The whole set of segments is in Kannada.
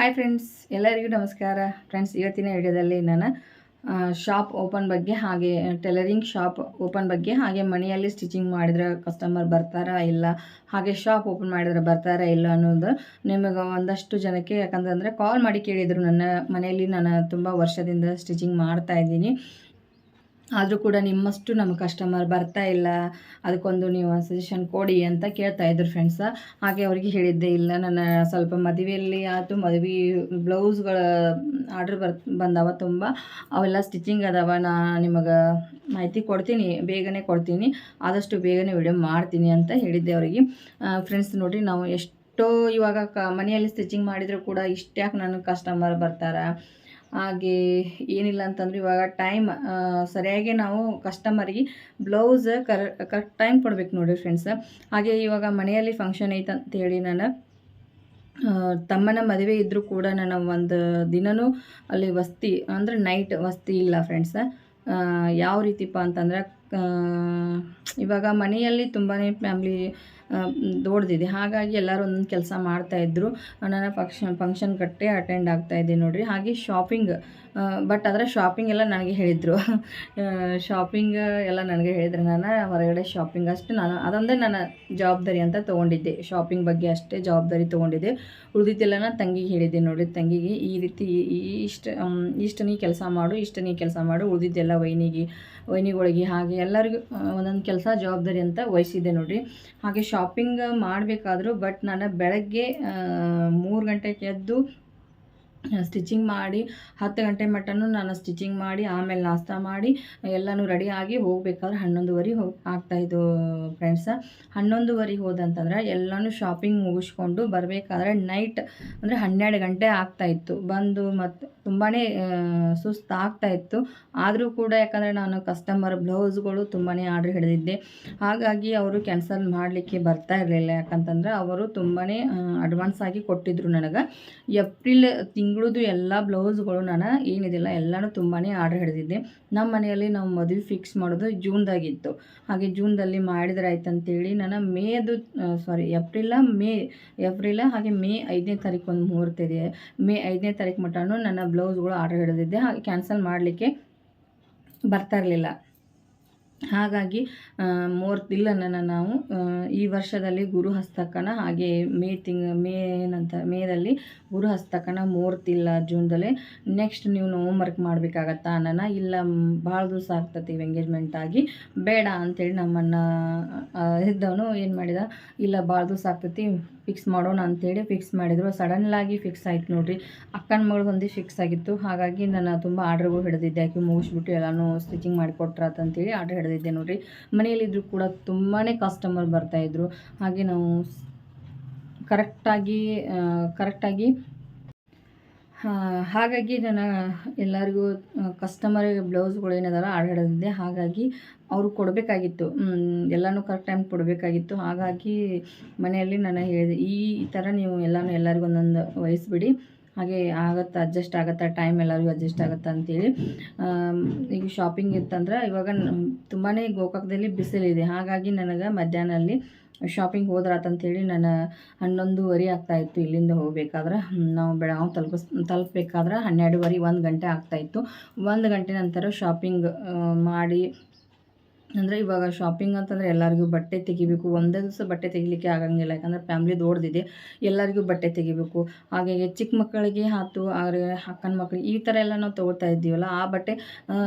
ಹಾಯ್ ಫ್ರೆಂಡ್ಸ್ ಎಲ್ಲರಿಗೂ ನಮಸ್ಕಾರ. ಫ್ರೆಂಡ್ಸ್ ಇವತ್ತಿನ ವಿಡಿಯೋದಲ್ಲಿ ನಾನು ಶಾಪ್ ಓಪನ್ ಬಗ್ಗೆ ಹಾಗೆ ಟೈಲರಿಂಗ್ ಶಾಪ್ ಓಪನ್ ಬಗ್ಗೆ ಹಾಗೆ ಮನೆಯಲ್ಲಿ ಸ್ಟಿಚಿಂಗ್ ಮಾಡಿದ್ರೆ ಕಸ್ಟಮರ್ ಬರ್ತಾರಾ ಇಲ್ಲ, ಹಾಗೆ ಶಾಪ್ ಓಪನ್ ಮಾಡಿದ್ರೆ ಬರ್ತಾರಾ ಇಲ್ಲ ಅನ್ನೋದು ನಿಮಗೆ ಒಂದಷ್ಟು ಜನಕ್ಕೆ ಯಾಕಂತಂದರೆ ಕಾಲ್ ಮಾಡಿ ಕೇಳಿದರು. ನನ್ನ ಮನೆಯಲ್ಲಿ ನಾನು ತುಂಬ ವರ್ಷದಿಂದ ಸ್ಟಿಚಿಂಗ್ ಮಾಡ್ತಾ ಇದ್ದೀನಿ. ಆದರೂ ಕೂಡ ನಿಮ್ಮಷ್ಟು ನಮ್ಮ ಕಸ್ಟಮರ್ ಬರ್ತಾ ಇಲ್ಲ, ಅದಕ್ಕೊಂದು ನೀವು ಸಜೆಷನ್ ಕೊಡಿ ಅಂತ ಕೇಳ್ತಾ ಇದ್ರು ಫ್ರೆಂಡ್ಸ ಹಾಗೆ ಅವರಿಗೆ ಹೇಳಿದ್ದೆ ಇಲ್ಲ. ನನ್ನ ಸ್ವಲ್ಪ ಮದುವೆಯಲ್ಲಿ ಆಯಿತು, ಮದುವೆ ಬ್ಲೌಸ್ಗಳ ಆರ್ಡ್ರ್ ಬರ್, ಬಂದವ ತುಂಬ. ಅವೆಲ್ಲ ಸ್ಟಿಚಿಂಗ್ ಅದಾವ, ನಾ ನಿಮಗೆ ಮಾಹಿತಿ ಕೊಡ್ತೀನಿ, ಬೇಗನೆ ಕೊಡ್ತೀನಿ. ಆದಷ್ಟು ಬೇಗನೆ ವಿಡಿಯೋ ಮಾಡ್ತೀನಿ ಅಂತ ಹೇಳಿದ್ದೆ ಅವರಿಗೆ. ಫ್ರೆಂಡ್ಸ್ ನೋಡಿರಿ, ನಾವು ಎಷ್ಟೋ ಇವಾಗ ಮನೆಯಲ್ಲಿ ಸ್ಟಿಚಿಂಗ್ ಮಾಡಿದರೂ ಕೂಡ ಇಷ್ಟ್ಯಾಕೆ ನನಗೆ ಕಸ್ಟಮರ್ ಬರ್ತಾರೆ. ಹಾಗೆ ಏನಿಲ್ಲ ಅಂತಂದ್ರೆ ಇವಾಗ ಟೈಮ್ ಸರಿಯಾಗಿ ನಾವು ಕಸ್ಟಮರಿಗೆ ಬ್ಲೌಸ್ ಕರ್ ಕರೆಕ್ಟ್ ಟೈಮ್ ಕೊಡ್ಬೇಕು ನೋಡಿ ಫ್ರೆಂಡ್ಸ್ ಹಾಗೆ ಇವಾಗ ಮನೆಯಲ್ಲಿ ಫಂಕ್ಷನ್ ಐತೆ ಅಂತೇಳಿ ನಾನು ತಮ್ಮನ ಮದುವೆ ಇದ್ದರೂ ಕೂಡ ನಾನು ಒಂದು ದಿನವೂ ಅಲ್ಲಿ ವಸ್ತಿ, ಅಂದರೆ ನೈಟ್ ವಸ್ತಿ ಇಲ್ಲ ಫ್ರೆಂಡ್ಸ್ ಯಾವ ರೀತಿಪ್ಪ ಅಂತಂದ್ರೆ ಇವಾಗ ಮನೆಯಲ್ಲಿ ತುಂಬಾ ಫ್ಯಾಮ್ಲಿ ದೊಡ್ಡದಿದೆ ಹಾಗಾಗಿ ಎಲ್ಲರೂ ಒಂದೊಂದು ಕೆಲಸ ಮಾಡ್ತಾಯಿದ್ರು ನನ್ನ ಫಂಕ್ಷನ್ ಫಂಕ್ಷನ್ ಕಟ್ಟೆ ಅಟೆಂಡ್ ಆಗ್ತಾಯಿದ್ದೆ ನೋಡಿರಿ. ಹಾಗೆ ಶಾಪಿಂಗ್ ಬಟ್ ಆದರೆ ಶಾಪಿಂಗ್ ಎಲ್ಲ ನನಗೆ ಹೇಳಿದರು. ಶಾಪಿಂಗ್ ಎಲ್ಲ ನನಗೆ ಹೇಳಿದ್ರು. ನಾನು ಹೊರಗಡೆ ಶಾಪಿಂಗ್ ಅಷ್ಟು ನಾನು, ಅದೊಂದೇ ನನ್ನ ಜವಾಬ್ದಾರಿ ಅಂತ ತೊಗೊಂಡಿದ್ದೆ. ಶಾಪಿಂಗ್ ಬಗ್ಗೆ ಅಷ್ಟೇ ಜವಾಬ್ದಾರಿ ತೊಗೊಂಡಿದ್ದೆ. ಉಳಿದಿದ್ದೆಲ್ಲ ತಂಗಿಗೆ ಹೇಳಿದ್ದೆ ನೋಡಿ, ತಂಗಿಗೆ ಈ ರೀತಿ ಇಷ್ಟು ಇಷ್ಟು ನೀ ಕೆಲಸ ಮಾಡು, ಇಷ್ಟು ನೀ ಕೆಲಸ ಮಾಡು, ಉಳಿದಿದ್ದೆಲ್ಲ ವೈನಿಗೆ, ವೈನಿಗಳಿಗೆ ಹಾಗೆ ಎಲ್ಲರಿಗೂ ಒಂದೊಂದು ಕೆಲಸ ಜವಾಬ್ದಾರಿ ಅಂತ ವಹಿಸಿದ್ದೆ ನೋಡಿರಿ ಹಾಗೆ ಶಾಪಿಂಗ್ ಮಾಡಬೇಕಾದ್ರೂ ಬಟ್ ನಾನು ಬೆಳಗ್ಗೆ ಮೂರು ಗಂಟೆಗೆ ಎದ್ದು ಸ್ಟಿಚಿಂಗ್ ಮಾಡಿ, ಹತ್ತು ಗಂಟೆ ಮಟ್ಟನೂ ನಾನು ಸ್ಟಿಚಿಂಗ್ ಮಾಡಿ, ಆಮೇಲೆ ನಾಷ್ಟ ಮಾಡಿ, ಎಲ್ಲನೂ ರೆಡಿಯಾಗಿ ಹೋಗ್ಬೇಕಾದ್ರೆ ಹನ್ನೊಂದುವರೆ ಹೋಗಿ ಆಗ್ತಾಯಿದ್ದು ಫ್ರೆಂಡ್ಸ ಹನ್ನೊಂದುವರೆಗೆ ಹೋದಂತಂದ್ರೆ ಎಲ್ಲನೂ ಶಾಪಿಂಗ್ ಮುಗಿಸ್ಕೊಂಡು ಬರಬೇಕಾದ್ರೆ ನೈಟ್ ಅಂದರೆ ಹನ್ನೆರಡು ಗಂಟೆ ಆಗ್ತಾಯಿತ್ತು ಬಂದು ಮತ್ತು ತುಂಬಾ ಸುಸ್ತಾಗ್ತಾ ಆಗ್ತಾಯಿತ್ತು ಆದರೂ ಕೂಡ ಯಾಕಂದರೆ ನಾನು ಕಸ್ಟಮರ್ ಬ್ಲೌಸ್ಗಳು ತುಂಬಾ ಆರ್ಡ್ರ್ ಹಿಡಿದಿದ್ದೆ. ಹಾಗಾಗಿ ಅವರು ಕ್ಯಾನ್ಸಲ್ ಮಾಡಲಿಕ್ಕೆ ಬರ್ತಾ ಇರಲಿಲ್ಲ. ಯಾಕಂತಂದ್ರೆ ಅವರು ತುಂಬಾ ಅಡ್ವಾನ್ಸ್ ಆಗಿ ಕೊಟ್ಟಿದ್ದರು ನನಗೆ. ಏಪ್ರಿಲ್ ತಿಂಗಳದು ಎಲ್ಲ ಬ್ಲೌಸ್ಗಳು ನಾನು ಏನಿದಿಲ್ಲ, ಎಲ್ಲನೂ ತುಂಬಾ ಆರ್ಡ್ರ್ ಹಿಡಿದಿದ್ದೆ. ನಮ್ಮ ಮನೆಯಲ್ಲಿ ನಾವು ಮದುವೆ ಫಿಕ್ಸ್ ಮಾಡೋದು ಜೂನ್ದಾಗಿತ್ತು. ಹಾಗೆ ಜೂನ್ದಲ್ಲಿ ಮಾಡಿದ್ರೆ ಆಯ್ತು ಅಂತೇಳಿ ನಾನು ಮೇದು ಸಾರಿ ಏಪ್ರಿಲ ಮೇ ಏಪ್ರಿಲ ಹಾಗೆ ಮೇ ಐದನೇ ತಾರೀಕು ಒಂದು ಮುಹೂರ್ತ ಇದೆ. ಮೇ ಐದನೇ ತಾರೀಕು ಮಟ್ಟನೂ ನನ್ನ ಬ್ಲೌಸ್ಗಳು ಆರ್ಡರ್ ಹಿಡಿದಿದ್ದೆ. ಹಾಗೆ ಕ್ಯಾನ್ಸಲ್ ಮಾಡಲಿಕ್ಕೆ ಬರ್ತಾ ಇರಲಿಲ್ಲ. ಹಾಗಾಗಿ ಮೂವತ್ತು ನಾವು ಈ ವರ್ಷದಲ್ಲಿ ಗುರು ಹಸ್ತಕನ, ಹಾಗೆ ಮೇ ತಿಂಗ್, ಮೇ ಏನಂತ ಮೇದಲ್ಲಿ ಗುರು ಹಸ್ತಕನ ಮೂರ್ತಿಲ್ಲ ಜೂನ್ದಲ್ಲೇ. ನೆಕ್ಸ್ಟ್ ನೀವು ವರ್ಕ್ ಮಾಡಬೇಕಾಗತ್ತಾ ಅನ್ನ ಇಲ್ಲ ಭಾಳ ದಿವಸ ಆಗ್ತತಿ ಎಂಗೇಜ್ಮೆಂಟ್ ಆಗಿ. ಬೇಡ ಅಂತೇಳಿ ನಮ್ಮನ್ನು ಇದ್ದವನು ಏನು ಮಾಡಿದ? ಇಲ್ಲ, ಭಾಳ ದಿವಸ ಆಗ್ತತಿ ಫಿಕ್ಸ್ ಮಾಡೋಣ ಅಂತೇಳಿ ಫಿಕ್ಸ್ ಮಾಡಿದರು. ಸಡನ್ಲಾಗಿ ಫಿಕ್ಸ್ ಆಯ್ತು ನೋಡಿರಿ. ಅಕ್ಕನ ಮಗಳು ಒಂದು ಫಿಕ್ಸ್ ಆಗಿತ್ತು. ಹಾಗಾಗಿ ನಾನು ತುಂಬ ಆರ್ಡ್ರ್ಗಳು ಹಿಡಿದಿದ್ದೆ. ಆಕೆ ಮುಗಿಸ್ಬಿಟ್ಟು ಎಲ್ಲನೂ ಸ್ಟಿಚಿಂಗ್ ಮಾಡಿಕೊಟ್ರಾತಂತೇಳಿ ಆರ್ಡ್ರ್ ಹಿಡಿದಿದ್ದೆ ನೋಡಿರಿ. ಮನೆಯಲ್ಲಿದ್ದರೂ ಕೂಡ ತುಂಬಾ ಕಸ್ಟಮರ್ ಬರ್ತಾಯಿದ್ರು ಹಾಗೆ ನಾವು ಕರೆಕ್ಟಾಗಿ ಕರೆಕ್ಟಾಗಿ ಹಾಗಾಗಿ ನಾನು ಎಲ್ಲರಿಗೂ ಕಸ್ಟಮರ್ ಬ್ಲೌಸ್ಗಳು ಏನದಲ್ಲ ಆರ್ಡರ್ ಹಾಗಾಗಿ ಅವರು ಕೊಡಬೇಕಾಗಿತ್ತು. ಎಲ್ಲನೂ ಕರೆಕ್ಟ್ ಟೈಮ್ ಕೊಡಬೇಕಾಗಿತ್ತು. ಹಾಗಾಗಿ ಮನೆಯಲ್ಲಿ ನಾನು ಹೇಳಿದೆ, ಈ ಥರ ನೀವು ಎಲ್ಲನೂ ಎಲ್ಲರಿಗೂ ಒಂದೊಂದು ವಹಿಸ್ಬಿಡಿ. ಹಾಗೆ ಆಗುತ್ತೆ ಅಡ್ಜಸ್ಟ್ ಆಗುತ್ತೆ ಟೈಮ್ ಎಲ್ಲರಿಗೂ ಅಡ್ಜಸ್ಟ್ ಆಗುತ್ತೆ ಅಂತೇಳಿ. ಈಗ ಶಾಪಿಂಗ್ ಇತ್ತಂದ್ರೆ ಇವಾಗ ತುಂಬಾ ಗೋಕಾಕದಲ್ಲಿ ಬಿಸಿಲಿದೆ. ಹಾಗಾಗಿ ನನಗೆ ಮಧ್ಯಾಹ್ನಲ್ಲಿ ಶಾಪಿಂಗ್ ಹೇಳಿ ನಾನು ಹನ್ನೊಂದುವರೆ ಆಗ್ತಾಯಿತ್ತು ಇಲ್ಲಿಂದ ಹೋಗಬೇಕಾದ್ರೆ. ನಾವು ಬೆಳಗಾವ್ ತಲುಪಿಸ್, ತಲುಪಬೇಕಾದ್ರೆ ಹನ್ನೆರಡುವರೆ, ಒಂದು ಗಂಟೆ ಆಗ್ತಾಯಿತ್ತು ಒಂದು ಗಂಟೆ ನಂತರ ಶಾಪಿಂಗ್ ಮಾಡಿ ಅಂದರೆ ಇವಾಗ ಶಾಪಿಂಗ್ ಅಂತಂದರೆ ಎಲ್ಲರಿಗೂ ಬಟ್ಟೆ ತೆಗಿಬೇಕು. ಒಂದೇ ದಿವಸ ಬಟ್ಟೆ ತೆಗಿಲಿಕ್ಕೆ ಆಗಂಗಿಲ್ಲ. ಯಾಕಂದರೆ ಫ್ಯಾಮ್ಲಿ ದೊಡ್ಡದಿದೆ, ಎಲ್ಲರಿಗೂ ಬಟ್ಟೆ ತೆಗಿಬೇಕು. ಹಾಗೆ ಚಿಕ್ಕ ಮಕ್ಕಳಿಗೆ ಆಯ್ತು ಆದರೆ ಅಕ್ಕನ ಮಕ್ಕಳಿಗೆ ಈ ಥರ ಎಲ್ಲ ನಾವು ತೊಗೊಳ್ತಾ ಇದ್ದೀವಲ್ಲ, ಆ ಬಟ್ಟೆ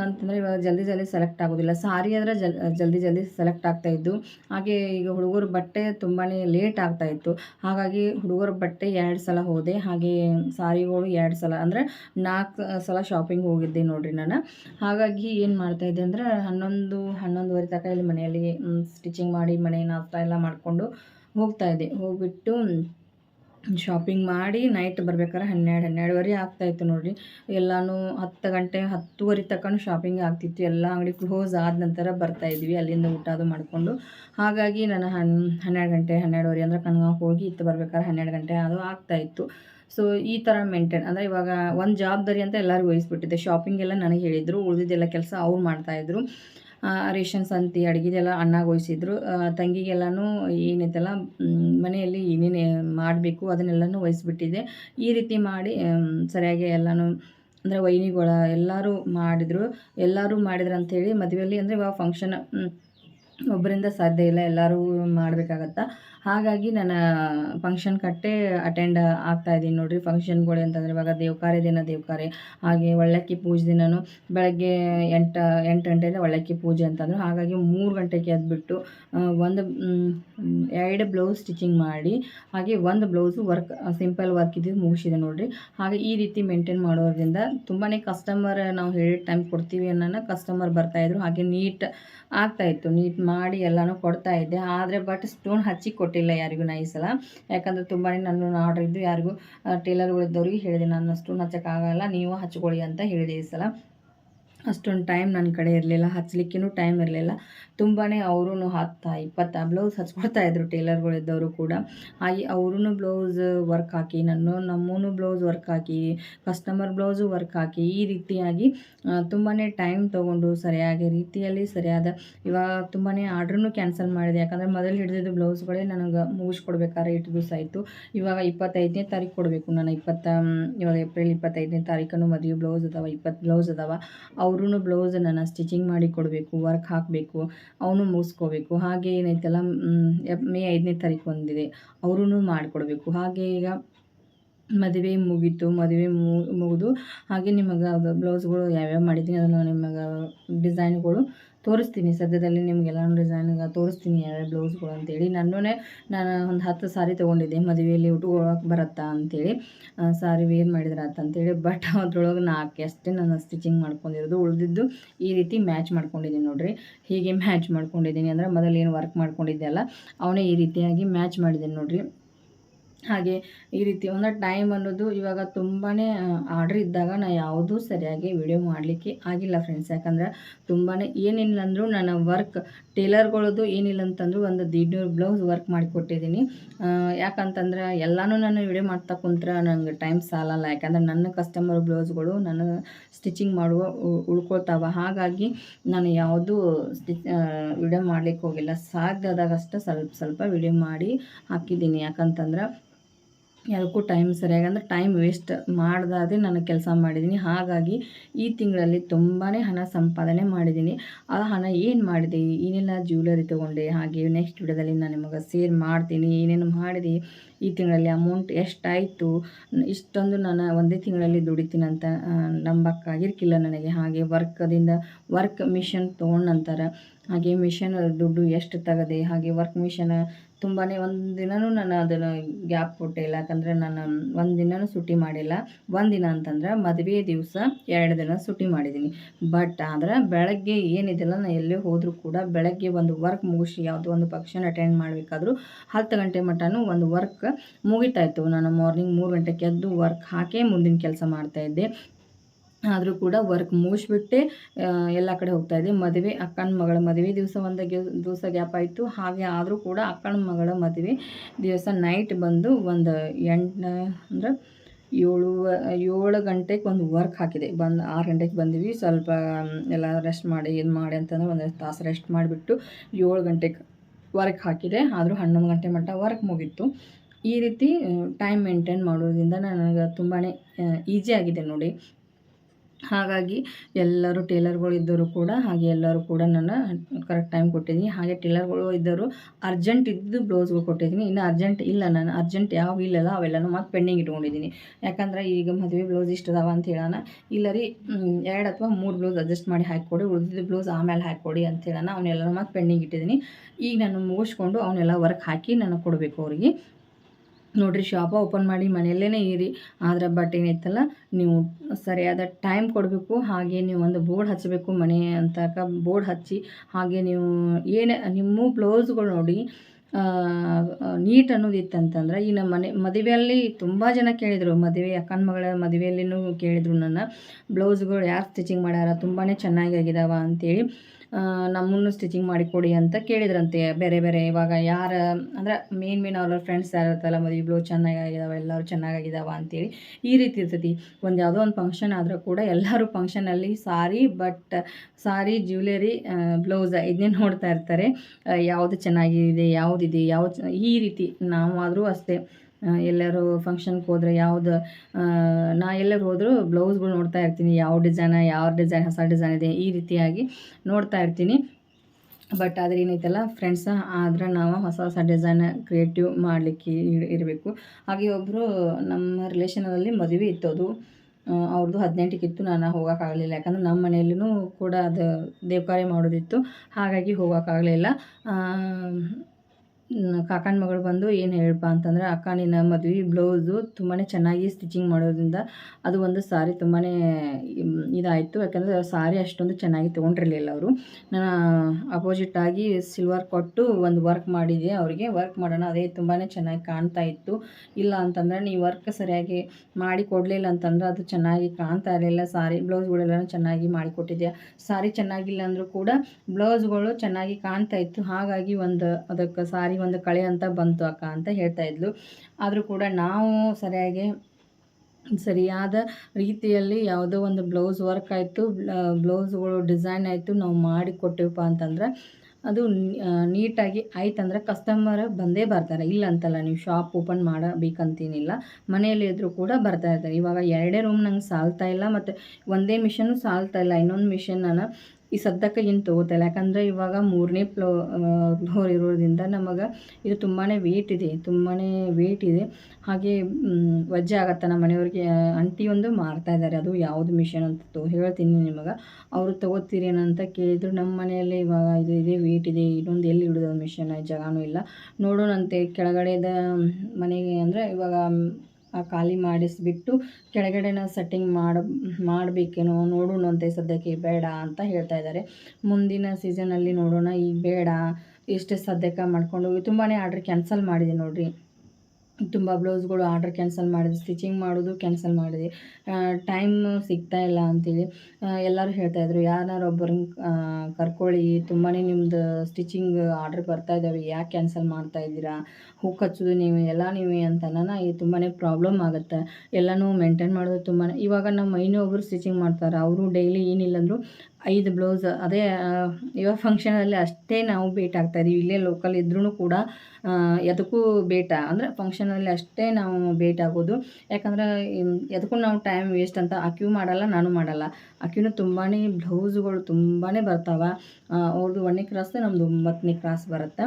ಅಂತಂದರೆ ಇವಾಗ ಜಲ್ದಿ ಜಲ್ದಿ ಸೆಲೆಕ್ಟ್ ಆಗೋದಿಲ್ಲ. ಸಾರಿ ಆದರೆ ಜಲ್, ಜಲ್ದಿ ಜಲ್ದಿ ಸೆಲೆಕ್ಟ್ ಆಗ್ತಾ ಇದ್ದು, ಹಾಗೆ ಈಗ ಹುಡುಗರ ಬಟ್ಟೆ ತುಂಬಾ ಲೇಟ್ ಆಗ್ತಾಯಿತ್ತು ಹಾಗಾಗಿ ಹುಡುಗರ ಬಟ್ಟೆ ಎರಡು ಸಲ ಹೋದೆ. ಹಾಗೆ ಸಾರಿಗಳು ಎರಡು ಸಲ, ಅಂದರೆ ನಾಲ್ಕು ಸಲ ಶಾಪಿಂಗ್ ಹೋಗಿದ್ದೆ ನೋಡಿರಿ ನಾನು. ಹಾಗಾಗಿ ಏನು ಮಾಡ್ತಾಯಿದ್ದೆ ಅಂದರೆ ಹನ್ನೊಂದು ಹನ್ನೊಂದು ಒಂದೂವರೆ ತನಕ ಇಲ್ಲಿ ಮನೆಯಲ್ಲಿ ಸ್ಟಿಚಿಂಗ್ ಮಾಡಿ ಮನೆ ನಾಷ್ಟ ಎಲ್ಲ ಮಾಡಿಕೊಂಡು ಹೋಗ್ತಾಯಿದ್ದೆ ಹೋಗ್ಬಿಟ್ಟು ಶಾಪಿಂಗ್ ಮಾಡಿ ನೈಟ್ ಬರ್ಬೇಕಾದ್ರೆ ಹನ್ನೆರಡು, ಹನ್ನೆರಡುವರೆ ಆಗ್ತಾಯಿತ್ತು ನೋಡಿರಿ. ಎಲ್ಲನೂ ಹತ್ತು ಗಂಟೆ, ಹತ್ತುವರೆ ತನಕ ಶಾಪಿಂಗ್ ಆಗ್ತಿತ್ತು. ಎಲ್ಲ ಅಂಗಡಿ ಕ್ಲೋಸ್ ಆದ ನಂತರ ಬರ್ತಾ ಬರ್ತಾಯಿದ್ವಿ ಅಲ್ಲಿಂದ ಊಟ ಅದು ಮಾಡಿಕೊಂಡು. ಹಾಗಾಗಿ ನಾನು ಹನ್, ಹನ್ನೆರಡು ಗಂಟೆ, ಹನ್ನೆರಡುವರೆ ಅಂದ್ರೆ ಕನಗ ಹೋಗಿ ಇತ್ತು ಬರ್ಬೇಕಾದ್ರೆ ಹನ್ನೆರಡು ಗಂಟೆ ಅದು ಆಗ್ತಾಯಿತ್ತು ಸೊ ಈ ಥರ ಮೇಂಟೈನ್ ಅಂದರೆ ಇವಾಗ ಒಂದು ಜವಾಬ್ದಾರಿ ಅಂತ ಎಲ್ಲರಿಗೂ ವಹಿಸ್ಬಿಟ್ಟಿದ್ದೆ. ಶಾಪಿಂಗ್ ಎಲ್ಲ ನನಗೆ ಹೇಳಿದರು. ಉಳಿದಿದ್ದೆಲ್ಲ ಕೆಲಸ ಅವ್ರು ಮಾಡ್ತಾಯಿದ್ರು ರೇಷನ್ ಸಂತಿ, ಅಡುಗೆದೆಲ್ಲ ಅಣ್ಣ ವಹಿಸಿದ್ರು ತಂಗಿಗೆಲ್ಲನೂ ಏನೈತಲ್ಲ ಮನೆಯಲ್ಲಿ ಏನೇನು ಮಾಡಬೇಕು ಅದನ್ನೆಲ್ಲನೂ ವಹಿಸ್ಬಿಟ್ಟಿದೆ ಈ ರೀತಿ ಮಾಡಿ ಸರಿಯಾಗಿ ಎಲ್ಲನೂ, ಅಂದರೆ ವೈನಿಗಳ ಎಲ್ಲರೂ ಮಾಡಿದರು. ಎಲ್ಲರೂ ಮಾಡಿದ್ರು ಅಂಥೇಳಿ ಮದುವೆಯಲ್ಲಿ ಅಂದರೆ ಇವಾಗ ಫಂಕ್ಷನ್ ಒಬ್ಬರಿಂದ ಸಾಧ್ಯ ಇಲ್ಲ, ಎಲ್ಲರೂ ಮಾಡಬೇಕಾಗತ್ತಾ. ಹಾಗಾಗಿ ನಾನು ಫಂಕ್ಷನ್ ಕಟ್ಟೆ ಅಟೆಂಡ್ ಆಗ್ತಾ ಇದ್ದೀನಿ ನೋಡಿರಿ. ಫಂಕ್ಷನ್ಗಳು ಅಂತಂದರೆ ಇವಾಗ ದೇವಕಾರ್ಯ ದಿನ, ದೇವಕಾರ್ಯ. ಹಾಗೆ ಒಳ್ಳಕ್ಕಿ ಪೂಜೆ ದಿನವೂ ಬೆಳಗ್ಗೆ ಎಂಟು ಎಂಟು ಗಂಟೆಯಿಂದ ಒಳ್ಳಕ್ಕಿ ಪೂಜೆ ಅಂತಂದರು. ಹಾಗಾಗಿ ಮೂರು ಗಂಟೆಗೆ ಎದ್ಬಿಟ್ಟು ಒಂದು ಎರಡು ಬ್ಲೌಸ್ ಸ್ಟಿಚಿಂಗ್ ಮಾಡಿ, ಹಾಗೆ ಒಂದು ಬ್ಲೌಸು ವರ್ಕ್ ಸಿಂಪಲ್ ವರ್ಕ್ ಇದ್ದು ಮುಗಿಸಿದೆ ನೋಡಿರಿ. ಹಾಗೆ ಈ ರೀತಿ ಮೇಂಟೈನ್ ಮಾಡೋದ್ರಿಂದ ತುಂಬಾ ಕಸ್ಟಮರ್ ನಾವು ಹೇಳಿದ ಟೈಮ್ ಕೊಡ್ತೀವಿ ಅನ್ನೋನ ಕಸ್ಟಮರ್ ಬರ್ತಾಯಿದ್ರು ಹಾಗೆ ನೀಟ್ ಆಗ್ತಾಯಿತ್ತು ನೀಟ್ ಮಾಡಿ ಎಲ್ಲನೂ ಕೊಡ್ತಾಯಿದ್ದೆ ಆದರೆ ಬಟ್ ಸ್ಟೋನ್ ಹಚ್ಚಿ ಕೊಟ್ಟಿಲ್ಲ ಯಾರಿಗೂ ನಾ ಈ ಸಲ. ಯಾಕಂದರೆ ತುಂಬಾ ನನ್ನ ಆರ್ಡ್ರ್ ಇದ್ದು ಯಾರಿಗೂ ಟೇಲರ್ಗಳಿದ್ದವ್ರಿಗೆ ಹೇಳಿದೆ ನಾನು ಅಷ್ಟು ಹಚ್ಚೋಕ್ಕಾಗಲ್ಲ ನೀವು ಹಚ್ಕೊಳ್ಳಿ ಅಂತ ಹೇಳಿದೆ ಈ ಸಲ. ಅಷ್ಟೊಂದು ಟೈಮ್ ನನ್ನ ಕಡೆ ಇರಲಿಲ್ಲ ಹಚ್ಚಲಿಕ್ಕೂ ಟೈಮ್ ಇರಲಿಲ್ಲ. ತುಂಬಾ ಅವರು ಹತ್ತು, ಇಪ್ಪತ್ತು ಬ್ಲೌಸ್ ಹಚ್ಕೊಡ್ತಾ ಇದ್ರು ಟೇಲರ್ಗಳಿದ್ದವರು ಕೂಡ. ಹಾಗೆ ಅವ್ರೂ ಬ್ಲೌಸ್ ವರ್ಕ್ ಹಾಕಿ, ನನ್ನ ನಮ್ಮೂ ಬ್ಲೌಸ್ ವರ್ಕ್ ಹಾಕಿ, ಕಸ್ಟಮರ್ ಬ್ಲೌಸು ವರ್ಕ್ ಹಾಕಿ ಈ ರೀತಿಯಾಗಿ ತುಂಬಾ ಟೈಮ್ ತೊಗೊಂಡು ಸರಿಯಾಗಿ ರೀತಿಯಲ್ಲಿ ಸರಿಯಾದ, ಇವಾಗ ತುಂಬಾ ಆರ್ಡ್ರೂ ಕ್ಯಾನ್ಸಲ್ ಮಾಡಿದೆ. ಯಾಕಂದರೆ ಮೊದಲು ಹಿಡಿದಿದ್ದು ಬ್ಲೌಸ್ಗಳೇ ನನಗೆ ಮುಗಿಸ್ಕೊಡ್ಬೇಕಾದ್ರೆ ಇಷ್ಟು ದಿವಸ ಆಯಿತು. ಇವಾಗ ಇಪ್ಪತ್ತೈದನೇ ತಾರೀಕು ಕೊಡಬೇಕು. ನಾನು ಇಪ್ಪತ್ತ ಇವಾಗ ಏಪ್ರಿಲ್ ಇಪ್ಪತ್ತೈದನೇ ತಾರೀಕನ್ನು ಮದುವೆ ಬ್ಲೌಸ್ ಅದಾವ, ಇಪ್ಪತ್ತು ಬ್ಲೌಸ್ ಅದಾವ. ಅವ್ರೂ ಬ್ಲೌಸ್ ನಾನು ಸ್ಟಿಚಿಂಗ್ ಮಾಡಿ ಕೊಡಬೇಕು, ವರ್ಕ್ ಹಾಕಬೇಕು. ಅವನು ಮುಗಿಸ್ಕೋಬೇಕು. ಹಾಗೆ ಏನೈತಲ್ಲ ಮ್, ಐದನೇ ತಾರೀಕು ಬಂದಿದೆ ಅವರೂ ಮಾಡಿಕೊಡ್ಬೇಕು. ಹಾಗೆ ಈಗ ಮದುವೆ ಮುಗೀತು ಮದುವೆ ಮುಗಿದು ಹಾಗೆ ನಿಮಗೆ ಅದು ಬ್ಲೌಸ್ಗಳು ಯಾವ್ಯಾವ ಮಾಡಿದ್ದೀನಿ ಅದನ್ನು ನಿಮಗೆ ಡಿಸೈನ್ಗಳು ತೋರಿಸ್ತೀನಿ. ಸದ್ಯದಲ್ಲಿ ನಿಮಗೆಲ್ಲ ಡಿಸೈನ್ಗೆ ತೋರಿಸ್ತೀನಿ, ಎರಡು ಬ್ಲೌಸ್ಗಳು ಅಂತೇಳಿ ನನ್ನೂ ನಾನು ಒಂದು ಹತ್ತು ಸಾರಿ ತೊಗೊಂಡಿದ್ದೆ. ಮದುವೆಯಲ್ಲಿ ಉಟ್ಕೊಳಕ್ಕೆ ಬರತ್ತಾ ಅಂತೇಳಿ. ಸಾರಿ ವೇರ್ ಮಾಡಿದ್ರೆ ಅಂತೇಳಿ. ಬಟ್ ಅದ್ರೊಳಗೆ ನಾಲ್ಕು ಅಷ್ಟೇ ನಾನು ಸ್ಟಿಚಿಂಗ್ ಮಾಡ್ಕೊಂಡಿರೋದು ಉಳಿದಿದ್ದು ಈ ರೀತಿ ಮ್ಯಾಚ್ ಮಾಡ್ಕೊಂಡಿದ್ದೀನಿ ನೋಡಿರಿ. ಹೀಗೆ ಮ್ಯಾಚ್ ಮಾಡ್ಕೊಂಡಿದ್ದೀನಿ. ಅಂದರೆ ಮೊದಲು ಏನು ವರ್ಕ್ ಮಾಡ್ಕೊಂಡಿದ್ದೆ ಅಲ್ಲ, ಅವನೇ ಈ ರೀತಿಯಾಗಿ ಮ್ಯಾಚ್ ಮಾಡಿದ್ದೀನಿ ನೋಡ್ರಿ. ಹಾಗೆ ಈ ರೀತಿ ಒಂದು ಟೈಮ್ ಅನ್ನೋದು ಇವಾಗ ತುಂಬಾ ಆರ್ಡ್ರ್ ಇದ್ದಾಗ ನಾನು ಯಾವುದೂ ಸರಿಯಾಗಿ ವಿಡಿಯೋ ಮಾಡಲಿಕ್ಕೆ ಆಗಿಲ್ಲ ಫ್ರೆಂಡ್ಸ್ ಯಾಕಂದ್ರೆ ತುಂಬಾ ಏನಿಲ್ಲ ಅಂದರೂ ನನ್ನ ವರ್ಕ್ ಟೇಲರ್ಗಳದ್ದು ಏನಿಲ್ಲ ಅಂತಂದರೂ ಒಂದು ದೀಡ್ನೂರು ಬ್ಲೌಸ್ ವರ್ಕ್ ಮಾಡಿಕೊಟ್ಟಿದ್ದೀನಿ. ಯಾಕಂತಂದ್ರೆ ಎಲ್ಲನೂ ನಾನು ವಿಡಿಯೋ ಮಾಡ್ತಾ ಕುಂತ್ರೆ ನಂಗೆ ಟೈಮ್ ಸಾಲಲ್ಲ. ಯಾಕಂದ್ರೆ ನನ್ನ ಕಸ್ಟಮರ್ ಬ್ಲೌಸ್ಗಳು ನನ್ನ ಸ್ಟಿಚಿಂಗ್ ಮಾಡುವ ಉಳ್ಕೊಳ್ತಾವ. ಹಾಗಾಗಿ ನಾನು ಯಾವುದೂ ಸ್ಟಿಚ್ ವಿಡಿಯೋ ಮಾಡ್ಲಿಕ್ಕೆ ಹೋಗಿಲ್ಲ. ಸಾಧ್ಯ ಆದಾಗಷ್ಟೇ ಸ್ವಲ್ಪ ಸ್ವಲ್ಪ ವಿಡಿಯೋ ಮಾಡಿ ಹಾಕಿದ್ದೀನಿ. ಯಾಕಂತಂದ್ರೆ ಯಾವುದಕ್ಕೂ ಟೈಮ್ ಸರಿಯಾಗಿ ಅಂದರೆ ಟೈಮ್ ವೇಸ್ಟ್ ಮಾಡ್ದಾದೆ ನಾನು ಕೆಲಸ ಮಾಡಿದ್ದೀನಿ. ಹಾಗಾಗಿ ಈ ತಿಂಗಳಲ್ಲಿ ತುಂಬಾ ಹಣ ಸಂಪಾದನೆ ಮಾಡಿದ್ದೀನಿ. ಆ ಹಣ ಏನು ಮಾಡಿದೆ? ಏನೆಲ್ಲ ಜ್ಯುವೆಲರಿ ತೊಗೊಂಡೆ? ಹಾಗೆ ನೆಕ್ಸ್ಟ್ ವಿಡಿಯೋದಲ್ಲಿ ನಾನು ನಿಮಗೆ ಸೇರ್ ಮಾಡ್ತೀನಿ. ಏನೇನು ಮಾಡಿದೆ? ಈ ತಿಂಗಳಲ್ಲಿ ಅಮೌಂಟ್ ಎಷ್ಟಾಯಿತು? ಇಷ್ಟೊಂದು ನಾನು ಒಂದೇ ತಿಂಗಳಲ್ಲಿ ದುಡಿತೀನಿ ಅಂತ ನಂಬಕ್ಕಾಗಿರ್ಕಿಲ್ಲ ನನಗೆ. ಹಾಗೆ ವರ್ಕದಿಂದ ವರ್ಕ್ ಮಿಷನ್ ತೊಗೊಂಡು ನಂತರ ಹಾಗೆ ಮಿಷನ್ ದುಡ್ಡು ಎಷ್ಟು ತಗದೆ? ಹಾಗೆ ವರ್ಕ್ ಮಿಷನ್ ತುಂಬಾ ಒಂದು ದಿನವೂ ನಾನು ಅದನ್ನು ಗ್ಯಾಪ್ ಕೊಟ್ಟಿಲ್ಲ ಯಾಕಂದರೆ ನಾನು ಒಂದು ದಿನವೂ ಸೂಟಿ ಮಾಡಿಲ್ಲ. ಒಂದಿನ ಅಂತಂದ್ರೆ ಮದುವೆ ದಿವಸ ಎರಡು ದಿನ ಸೂಟಿ ಮಾಡಿದ್ದೀನಿ ಬಟ್ ಆದ್ರೆ ಬೆಳಗ್ಗೆ ಏನಿದೆಯಲ್ಲ ನಾನು ಎಲ್ಲೇ ಹೋದರೂ ಕೂಡ ಬೆಳಗ್ಗೆ ಒಂದು ವರ್ಕ್ ಮುಗಿಸಿ ಯಾವುದೋ ಒಂದು ಫಂಕ್ಷನ್ ಅಟೆಂಡ್ ಮಾಡಬೇಕಾದ್ರೂ ಹತ್ತು ಗಂಟೆ ಮಟನೂ ಒಂದು ವರ್ಕ್ ಮುಗಿತಾಯಿತ್ತು ನಾನು ಮಾರ್ನಿಂಗ್ ಮೂರು ಗಂಟೆಗೆ ಎದ್ದು ವರ್ಕ್ ಹಾಕೇ ಮುಂದಿನ ಕೆಲಸ ಮಾಡ್ತಾಯಿದ್ದೆ ಆದರೂ ಕೂಡ ವರ್ಕ್ ಮುಗಿಸ್ಬಿಟ್ಟೆ. ಎಲ್ಲ ಕಡೆ ಹೋಗ್ತಾ ಇದ್ದೆ. ಮದುವೆ, ಅಕ್ಕನ ಮಗಳ ಮದುವೆ ದಿವಸ ಒಂದು ದಿವಸ ಗ್ಯಾಪ್ ಆಯಿತು. ಹಾಗೆ ಆದರೂ ಕೂಡ ಅಕ್ಕನ ಮಗಳ ಮದುವೆ ದಿವಸ ನೈಟ್ ಬಂದು ಒಂದು ಎಂಟು, ಅಂದ್ರೆ ಏಳು ಏಳು ಗಂಟೆಗೆ ಒಂದು ವರ್ಕ್ ಹಾಕಿದೆ. ಬಂದು ಆರು ಗಂಟೆಗೆ ಬಂದ್ವಿ. ಸ್ವಲ್ಪ, ಎಲ್ಲ ರೆಸ್ಟ್ ಮಾಡಿ, ಇದು ಮಾಡಿ ಅಂತಂದ್ರೆ ಒಂದು ತಾಸು ರೆಸ್ಟ್ ಮಾಡಿಬಿಟ್ಟು ಏಳು ಗಂಟೆಗೆ ವರ್ಕ್ ಹಾಕಿದೆ. ಆದರೂ ಹನ್ನೊಂದು ಗಂಟೆ ಮಟ್ಟ ವರ್ಕ್ ಮುಗೀತು. ಈ ರೀತಿ ಟೈಮ್ ಮೇಂಟೈನ್ ಮಾಡೋದ್ರಿಂದ ನನಗೆ ತುಂಬಾ ಈಸಿ ಆಗಿದೆ ನೋಡಿ. ಹಾಗಾಗಿ ಎಲ್ಲರೂ ಟೇಲರ್ಗಳು ಇದ್ದರೂ ಕೂಡ ಹಾಗೆ ಎಲ್ಲರೂ ಕೂಡ ನಾನು ಕರೆಕ್ಟ್ ಟೈಮ್ ಕೊಟ್ಟಿದ್ದೀನಿ. ಹಾಗೆ ಟೇಲರ್ಗಳು ಇದ್ದರು ಅರ್ಜೆಂಟ್ ಇದ್ದು ಬ್ಲೌಸ್ಗಳು ಕೊಟ್ಟಿದ್ದೀನಿ. ಇನ್ನು ಅರ್ಜೆಂಟ್ ಇಲ್ಲ ನಾನು. ಅರ್ಜೆಂಟ್ ಯಾವ ಇಲ್ಲಲ್ಲ ಅವೆಲ್ಲನೂ ಮತ್ತು ಪೆಂಡಿಂಗ್ ಇಟ್ಕೊಂಡಿದ್ದೀನಿ. ಯಾಕಂದ್ರೆ ಈಗ ಮದುವೆ ಬ್ಲೌಸ್ ಇಷ್ಟು ಅದಾವ ಅಂತ ಹೇಳೋಣ. ಇಲ್ಲ ರೀ ಎರಡು ಅಥವಾ ಮೂರು ಬ್ಲೌಸ್ ಅಡ್ಜಸ್ಟ್ ಮಾಡಿ ಹಾಕಿಕೊಡಿ, ಉಳಿದಿದ್ದ ಬ್ಲೌಸ್ ಆಮೇಲೆ ಹಾಕಿಕೊಡಿ ಅಂತ ಹೇಳೋಣ. ಅವನ್ನೆಲ್ಲ ಮತ್ತೆ ಪೆಂಡಿಂಗ್ ಇಟ್ಟಿದ್ದೀನಿ. ಈಗ ನಾನು ಮುಗಿಸ್ಕೊಂಡು ಅವನ್ನೆಲ್ಲ ವರ್ಕ್ ಹಾಕಿ ನಾನು ಕೊಡಬೇಕು ಅವ್ರಿಗೆ. ನೋಡ್ರಿ ಶಾಪ ಓಪನ್ ಮಾಡಿ ಮನೆಯಲ್ಲೇ ಇರಿ. ಆದರೆ ಬಟ್ ಏನೈತಲ್ಲ ನೀವು ಸರಿಯಾದ ಟೈಮ್ ಕೊಡಬೇಕು, ಹಾಗೆ ನೀವು ಒಂದು ಬೋರ್ಡ್ ಹಚ್ಚಬೇಕು ಮನೆ ಅಂತಕ ಬೋರ್ಡ್ ಹಚ್ಚಿ, ಹಾಗೆ ನೀವು ಏನೇ, ನಿಮ್ಮ ಬ್ಲೌಸ್ಗಳು ನೋಡಿ ನೀಟ್ ಅನ್ನೋದಿತ್ತಂತಂದ್ರೆ ಈ ನಮ್ಮ ಮನೆ, ಮದುವೆಯಲ್ಲಿ ತುಂಬ ಜನ ಕೇಳಿದರು. ಮದುವೆ, ಅಕ್ಕನ ಮಗಳ ಮದುವೆಯಲ್ಲಿನೂ ಕೇಳಿದರು ನನ್ನ. ಬ್ಲೌಸ್ಗಳು ಯಾರು ಸ್ಟಿಚಿಂಗ್ ಮಾಡ್ಯಾರ? ತುಂಬಾ ಚೆನ್ನಾಗಿ ಆಗಿದಾವ ಅಂತೇಳಿ. ನಮ್ಮನ್ನು ಸ್ಟಿಚಿಂಗ್ ಮಾಡಿಕೊಡಿ ಅಂತ ಕೇಳಿದ್ರಂತೆ. ಬೇರೆ ಬೇರೆ ಇವಾಗ ಯಾರು, ಅಂದ್ರೆ ಮೇನ್ ಮೇನ್ ಅವ್ರ ಫ್ರೆಂಡ್ಸ್ ಯಾರು ಇರ್ತಲ್ಲ ಮದುವೆ ಬ್ಲೌಸ್ ಚೆನ್ನಾಗಿದಾವೆ ಎಲ್ಲರೂ ಚೆನ್ನಾಗಿದಾವ ಅಂತೇಳಿ ಈ ರೀತಿ ಇರ್ತೈತಿ. ಒಂದು ಯಾವುದೋ ಒಂದು ಫಂಕ್ಷನ್ ಆದರೂ ಕೂಡ ಎಲ್ಲರೂ ಫಂಕ್ಷನಲ್ಲಿ sari but sari jewellery blouse ಇದನ್ನೇ ನೋಡ್ತಾ ಇರ್ತಾರೆ. ಯಾವುದು ಚೆನ್ನಾಗಿದೆ, ಯಾವುದಿದೆ ಯಾವ್ದು ಈ ರೀತಿ ನಾವಾದರೂ ಅಷ್ಟೇ. ಎಲ್ಲರೂ ಫಂಕ್ಷನ್ಗೆ ಹೋದರೆ ಯಾವ್ದು ನಾ ಎಲ್ಲರೂ ಹೋದರೂ ಬ್ಲೌಸ್ಗಳು ನೋಡ್ತಾ ಇರ್ತೀನಿ. ಯಾವ ಡಿಸೈನ ಯಾವ ಡಿಸೈನ್ ಹೊಸ ಡಿಸೈನ್ ಇದೆ ಈ ರೀತಿಯಾಗಿ ನೋಡ್ತಾ ಇರ್ತೀನಿ. ಬಟ್ ಆದರೆ ಏನೈತಲ್ಲ ಫ್ರೆಂಡ್ಸ ಆದ್ರೆ ನಾವು ಹೊಸ ಹೊಸ ಡಿಸೈನ್ ಕ್ರಿಯೇಟಿವ್ ಮಾಡಲಿಕ್ಕೆ ಇರಬೇಕು. ಹಾಗೆ ಒಬ್ಬರು ನಮ್ಮ ರಿಲೇಷನಲ್ಲಿ ಮದುವೆ ಇತ್ತು ಅದು ಅವ್ರದ್ದು ಹದಿನೆಂಟಕ್ಕಿತ್ತು ನಾನು ಹೋಗೋಕ್ಕಾಗಲಿಲ್ಲ ಯಾಕಂದ್ರೆ ನಮ್ಮ ಮನೆಯಲ್ಲೂ ಕೂಡ ಅದು ದೇವಕಾರ್ಯ ಮಾಡೋದಿತ್ತು. ಹಾಗಾಗಿ ಹೋಗೋಕ್ಕಾಗಲಿಲ್ಲ ಕಾಕನ ಮಗಳು ಬಂದು ಏನು ಹೇಳಪ್ಪ ಅಂತಂದರೆ, ಅಕ್ಕ, ನಿನ್ನ ಮದುವೆ ಬ್ಲೌಸು ತುಂಬಾ ಚೆನ್ನಾಗಿ ಸ್ಟಿಚಿಂಗ್ ಮಾಡೋದ್ರಿಂದ ಅದು ಒಂದು ಸಾರಿ ತುಂಬಾ ಇದಾಯಿತು. ಯಾಕಂದರೆ ಸಾರಿ ಅಷ್ಟೊಂದು ಚೆನ್ನಾಗಿ ತೊಗೊಂಡಿರಲಿಲ್ಲ ಅವರು. ನಾನು ಅಪೋಸಿಟ್ ಆಗಿ ಸಿಲ್ವರ್ ಕೊಟ್ಟು ಒಂದು ವರ್ಕ್ ಮಾಡಿದೆ. ಅವರಿಗೆ ವರ್ಕ್ ಮಾಡೋಣ, ಅದೇ ತುಂಬಾ ಚೆನ್ನಾಗಿ ಕಾಣ್ತಾ ಇತ್ತು. ಇಲ್ಲ ಅಂತಂದರೆ, ನೀ ವರ್ಕ್ ಸರಿಯಾಗಿ ಮಾಡಿ ಕೊಡಲಿಲ್ಲ ಅಂತಂದ್ರೆ ಅದು ಚೆನ್ನಾಗಿ ಕಾಣ್ತಾ ಇರಲಿಲ್ಲ. ಸಾರಿ ಬ್ಲೌಸ್ಗಳೆಲ್ಲ ಚೆನ್ನಾಗಿ ಮಾಡಿಕೊಟ್ಟಿದ್ದೆ ಸಾರಿ ಚೆನ್ನಾಗಿಲ್ಲ ಅಂದರೂ ಕೂಡ ಬ್ಲೌಸ್ಗಳು ಚೆನ್ನಾಗಿ ಕಾಣ್ತಾ ಇತ್ತು. ಹಾಗಾಗಿ ಒಂದು ಅದಕ್ಕೆ ಸಾರಿ ಒಂದು ಕಳೆ ಅಂತ ಬಂತು ಅಕ್ಕ ಅಂತ ಹೇಳ್ತಾ ಇದ್ಲು. ಆದರೂ ಕೂಡ ನಾವು ಸರಿಯಾಗಿ ಸರಿಯಾದ ರೀತಿಯಲ್ಲಿ ಯಾವುದೋ ಒಂದು ಬ್ಲೌಸ್ ವರ್ಕ್ ಆಯಿತು ಬ್ಲೌಸ್ಗಳು ಡಿಸೈನ್ ಆಯಿತು, ನಾವು ಮಾಡಿ ಕೊಟ್ಟಿವಪ್ಪ ಅಂತಂದ್ರೆ ಅದು ನೀಟಾಗಿ ಆಯ್ತಂದ್ರೆ ಕಸ್ಟಮರ್ ಬಂದೇ ಬರ್ತಾರೆ. ಇಲ್ಲ ಅಂತಲ್ಲ, ನೀವು ಶಾಪ್ ಓಪನ್ ಮಾಡಬೇಕಂತೇನಿಲ್ಲ. ಮನೆಯಲ್ಲಿ ಇದ್ದರೂ ಕೂಡ ಬರ್ತಾ ಇರ್ತಾರೆ. ಇವಾಗ ಎರಡೇ ರೂಮ್ ನಂಗೆ ಸಾಲ್ತಾ ಇಲ್ಲ, ಮತ್ತು ಒಂದೇ ಮಿಷನ್ನು ಸಾಲ್ತಾ ಇಲ್ಲ. ಇನ್ನೊಂದು ಮಿಷನ್ ನಾನು ಈ ಸದ್ಯಕ್ಕೆ ಏನು ತೊಗೋತಾಯಿಲ್ಲ ಯಾಕಂದರೆ ಇವಾಗ ಮೂರನೇ ಫ್ಲೋ ಫ್ಲೋರ್ ಇರೋದ್ರಿಂದ ನಮಗೆ ಇದು ತುಂಬಾ ವೇಟ್ ಇದೆ ತುಂಬಾ ವೇಟ್ ಇದೆ. ಹಾಗೆ ವಜ್ಜೆ ಆಗತ್ತೆ ನಮ್ಮ ಮನೆಯವ್ರಿಗೆ. ಅಂಟಿ ಒಂದು ಮಾರ್ತಾ ಇದ್ದಾರೆ ಅದು ಯಾವುದು ಮಿಷನ್ ಅಂತ ತೊ- ಹೇಳ್ತೀನಿ ನಿಮಗೆ. ಅವರು ತೊಗೋತೀರೇನಂತ ಕೇಳಿದ್ರು. ನಮ್ಮ ಮನೆಯಲ್ಲಿ ಇವಾಗ ಇದು ಇದೆ ವೇಟ್ ಇದೆ. ಇನ್ನೊಂದು ಎಲ್ಲಿ ಇಡೋದು ಮಿಷನ್ ಜಾಗನೂ ಇಲ್ಲ. ನೋಡೋಣಂತೆ. ಕೆಳಗಡೆದ ಮನೆಗೆ ಅಂದರೆ ಇವಾಗ ಖಾಲಿ ಮಾಡಿಸಿಬಿಟ್ಟು ಕೆಳಗಡೆನ ಸೆಟ್ಟಿಂಗ್ ಮಾಡಿ, ಮಾಡಬೇಕೇನೋ ನೋಡೋಣ ಅಂತ ಸದ್ಯಕ್ಕೆ ಬೇಡ ಅಂತ ಹೇಳ್ತಾ ಇದ್ದಾರೆ. ಮುಂದಿನ ಸೀಸನಲ್ಲಿ ನೋಡೋಣ ಈಗ ಬೇಡ, ಇಷ್ಟೇ ಸದ್ಯಕ್ಕೆ ಮಾಡ್ಕೊಂಡು ತುಂಬಾ ಆರ್ಡ್ರ್ ಕ್ಯಾನ್ಸಲ್ ಮಾಡಿದೆ ನೋಡಿರಿ. ತುಂಬ ಬ್ಲೌಸ್ಗಳು ಆರ್ಡ್ರ್ ಕ್ಯಾನ್ಸಲ್ ಮಾಡಿದೆ, ಸ್ಟಿಚಿಂಗ್ ಮಾಡೋದು ಕ್ಯಾನ್ಸಲ್ ಮಾಡಿದೆ. ಟೈಮ್ ಸಿಗ್ತಾ ಇಲ್ಲ ಅಂತೇಳಿ ಎಲ್ಲರೂ ಹೇಳ್ತಾಯಿದ್ರು ಒಬ್ಬರನ್ನ ಕರ್ಕೊಳ್ಳಿ ತುಂಬಾ ನಿಮ್ಮದು ಸ್ಟಿಚಿಂಗ್ ಆರ್ಡ್ರ್ ಬರ್ತಾ ಇದ್ದಾವೆ ಯಾಕೆ ಕ್ಯಾನ್ಸಲ್ ಮಾಡ್ತಾ ಇದ್ದೀರಾ? ಹುಕ್ ಹಚ್ಚೋದು ನೀವು, ಎಲ್ಲ ನೀವೇ ಅಂತ. ಈ ತುಂಬಾ ಪ್ರಾಬ್ಲಮ್ ಆಗುತ್ತೆ. ಎಲ್ಲನೂ ಮೇಂಟೈನ್ ಮಾಡೋದು ತುಂಬಾ ಇವಾಗ ನಮ್ಮ ಮೈನೂ ಒಬ್ಬರು ಸ್ಟಿಚಿಂಗ್ ಮಾಡ್ತಾರೆ, ಅವರು ಡೈಲಿ ಏನಿಲ್ಲ ಅಂದರೂ ಐದು ಬ್ಲೌಸ್, ಅದೇ ಇವಾಗ ಫಂಕ್ಷನಲ್ಲಿ ಅಷ್ಟೇ ನಾವು ಭೇಟ ಆಗ್ತಾ ಇದೀವಿ. ಇಲ್ಲೇ ಲೋಕಲ್ ಇದ್ರೂ ಕೂಡ ಎದಕ್ಕೂ ಭೇಟ ಅಂದರೆ ಫಂಕ್ಷನಲ್ಲಿ ಅಷ್ಟೇ ನಾವು ಭೇಟ ಆಗೋದು ಯಾಕಂದ್ರೆ ಎದಕ್ಕೂ ನಾವು ಟೈಮ್ ವೇಸ್ಟ್ ಅಂತ ಅಕ್ಯೂ ಮಾಡಲ್ಲ, ನಾನು ಮಾಡಲ್ಲ. ಅಕ್ಯೂನು ತುಂಬಾ ಬ್ಲೌಸ್ಗಳು ತುಂಬಾ ಬರ್ತಾವೆ. ಅವ್ರದ್ದು ಒಂದನೇ ಕ್ರಾಸ್ ನಮ್ಮದು ಒಂಬತ್ತನೇ ಕ್ರಾಸ್ ಬರುತ್ತೆ.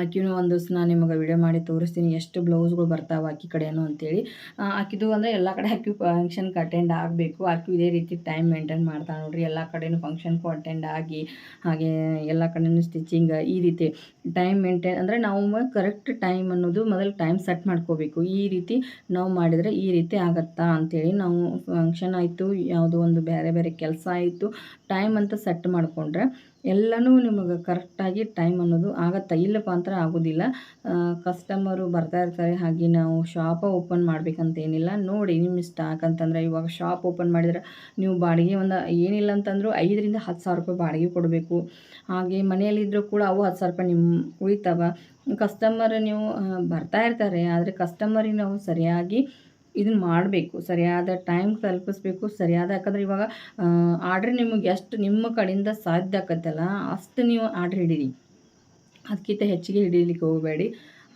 ಆಕಿನೂ ಒಂದು ದಿವಸ ನಾನು ನಿಮಗೆ ವಿಡಿಯೋ ಮಾಡಿ ತೋರಿಸ್ತೀನಿ ಎಷ್ಟು ಬ್ಲೌಸ್ಗಳು ಬರ್ತಾವೆ ಆಕಿ ಕಡೆಯೂ ಅಂತೇಳಿ. ಆಕಿದು ಅಂದರೆ ಎಲ್ಲ ಕಡೆ ಆಕಿ ಫಂಕ್ಷನ್ಗೆ ಅಟೆಂಡ್ ಆಗಬೇಕು. ಆಕಿ ಇದೇ ರೀತಿ ಟೈಮ್ ಮೇಂಟೈನ್ ಮಾಡ್ತಾಳೆ ನೋಡ್ರಿ. ಎಲ್ಲ ಕಡೆಯೂ ಫಂಕ್ಷನ್ಗೂ ಅಟೆಂಡ್ ಆಗಿ, ಹಾಗೆ ಎಲ್ಲ ಕಡೆಯೂ ಸ್ಟಿಚಿಂಗ್ ಈ ರೀತಿ ಟೈಮ್ ಮೇಂಟೈನ್ ಅಂದರೆ ನಾವು ಕರೆಕ್ಟ್ ಟೈಮ್ ಅನ್ನೋದು ಮೊದಲು ಟೈಮ್ ಸೆಟ್ ಮಾಡ್ಕೋಬೇಕು. ಈ ರೀತಿ ನಾವು ಮಾಡಿದರೆ ಈ ರೀತಿ ಆಗತ್ತಾ ಅಂತೇಳಿ ನಾವು ಫಂಕ್ಷನ್ ಆಯಿತು, ಯಾವುದೋ ಒಂದು ಬೇರೆ ಬೇರೆ ಕೆಲಸ ಆಯಿತು ಟೈಮ್ ಅಂತ ಸೆಟ್ ಮಾಡಿಕೊಂಡ್ರೆ ಎಲ್ಲನೂ ನಿಮಗೆ ಕರೆಕ್ಟಾಗಿ ಟೈಮ್ ಅನ್ನೋದು ಆಗುತ್ತಾ? ಇಲ್ಲಪ್ಪ ಅಂತ ಆಗೋದಿಲ್ಲ. ಕಸ್ಟಮರು ಬರ್ತಾ ಇರ್ತಾರೆ, ಹಾಗೆ ನಾವು ಶಾಪ ಓಪನ್ ಮಾಡ್ಬೇಕಂತ ಏನಿಲ್ಲ. ನೋಡಿ, ನಿಮ್ಮ ಇಷ್ಟ ಯಾಕಂತಂದರೆ ಇವಾಗ ಶಾಪ್ ಓಪನ್ ಮಾಡಿದ್ರೆ ನೀವು ಬಾಡಿಗೆ ಒಂದು ಏನಿಲ್ಲ ಅಂತಂದರೂ ಐದರಿಂದ ಹತ್ತು ಸಾವಿರ ರೂಪಾಯಿ ಬಾಡಿಗೆ ಕೊಡಬೇಕು. ಹಾಗೆ ಮನೆಯಲ್ಲಿದ್ದರೂ ಕೂಡ ಅವು ಹತ್ತು ಸಾವಿರ ರೂಪಾಯಿ ನಿಮ್ಮ ಉಳಿತಾವ. ಕಸ್ಟಮರ್ ನೀವು ಬರ್ತಾ ಇರ್ತಾರೆ, ಆದರೆ ಕಸ್ಟಮರಿಗೆ ನಾವು ಸರಿಯಾಗಿ ಇದನ್ನ ಮಾಡಬೇಕು, ಸರಿಯಾದ ಟೈಮ್ ತಲುಪಿಸ್ಬೇಕು, ಸರಿಯಾದ, ಯಾಕಂದ್ರೆ ಇವಾಗ ಆರ್ಡ್ರ್ ನಿಮಗೆ ಎಷ್ಟು ನಿಮ್ಮ ಕಡೆಯಿಂದ ಸಾಧ್ಯ ಆಕತ್ತಲ್ಲ, ಅಷ್ಟು ನೀವು ಆರ್ಡ್ರ್ ಹಿಡೀರಿ. ಅದಕ್ಕಿಂತ ಹೆಚ್ಚಿಗೆ ಹಿಡೀಲಿಕ್ಕೆ ಹೋಗಬೇಡಿ.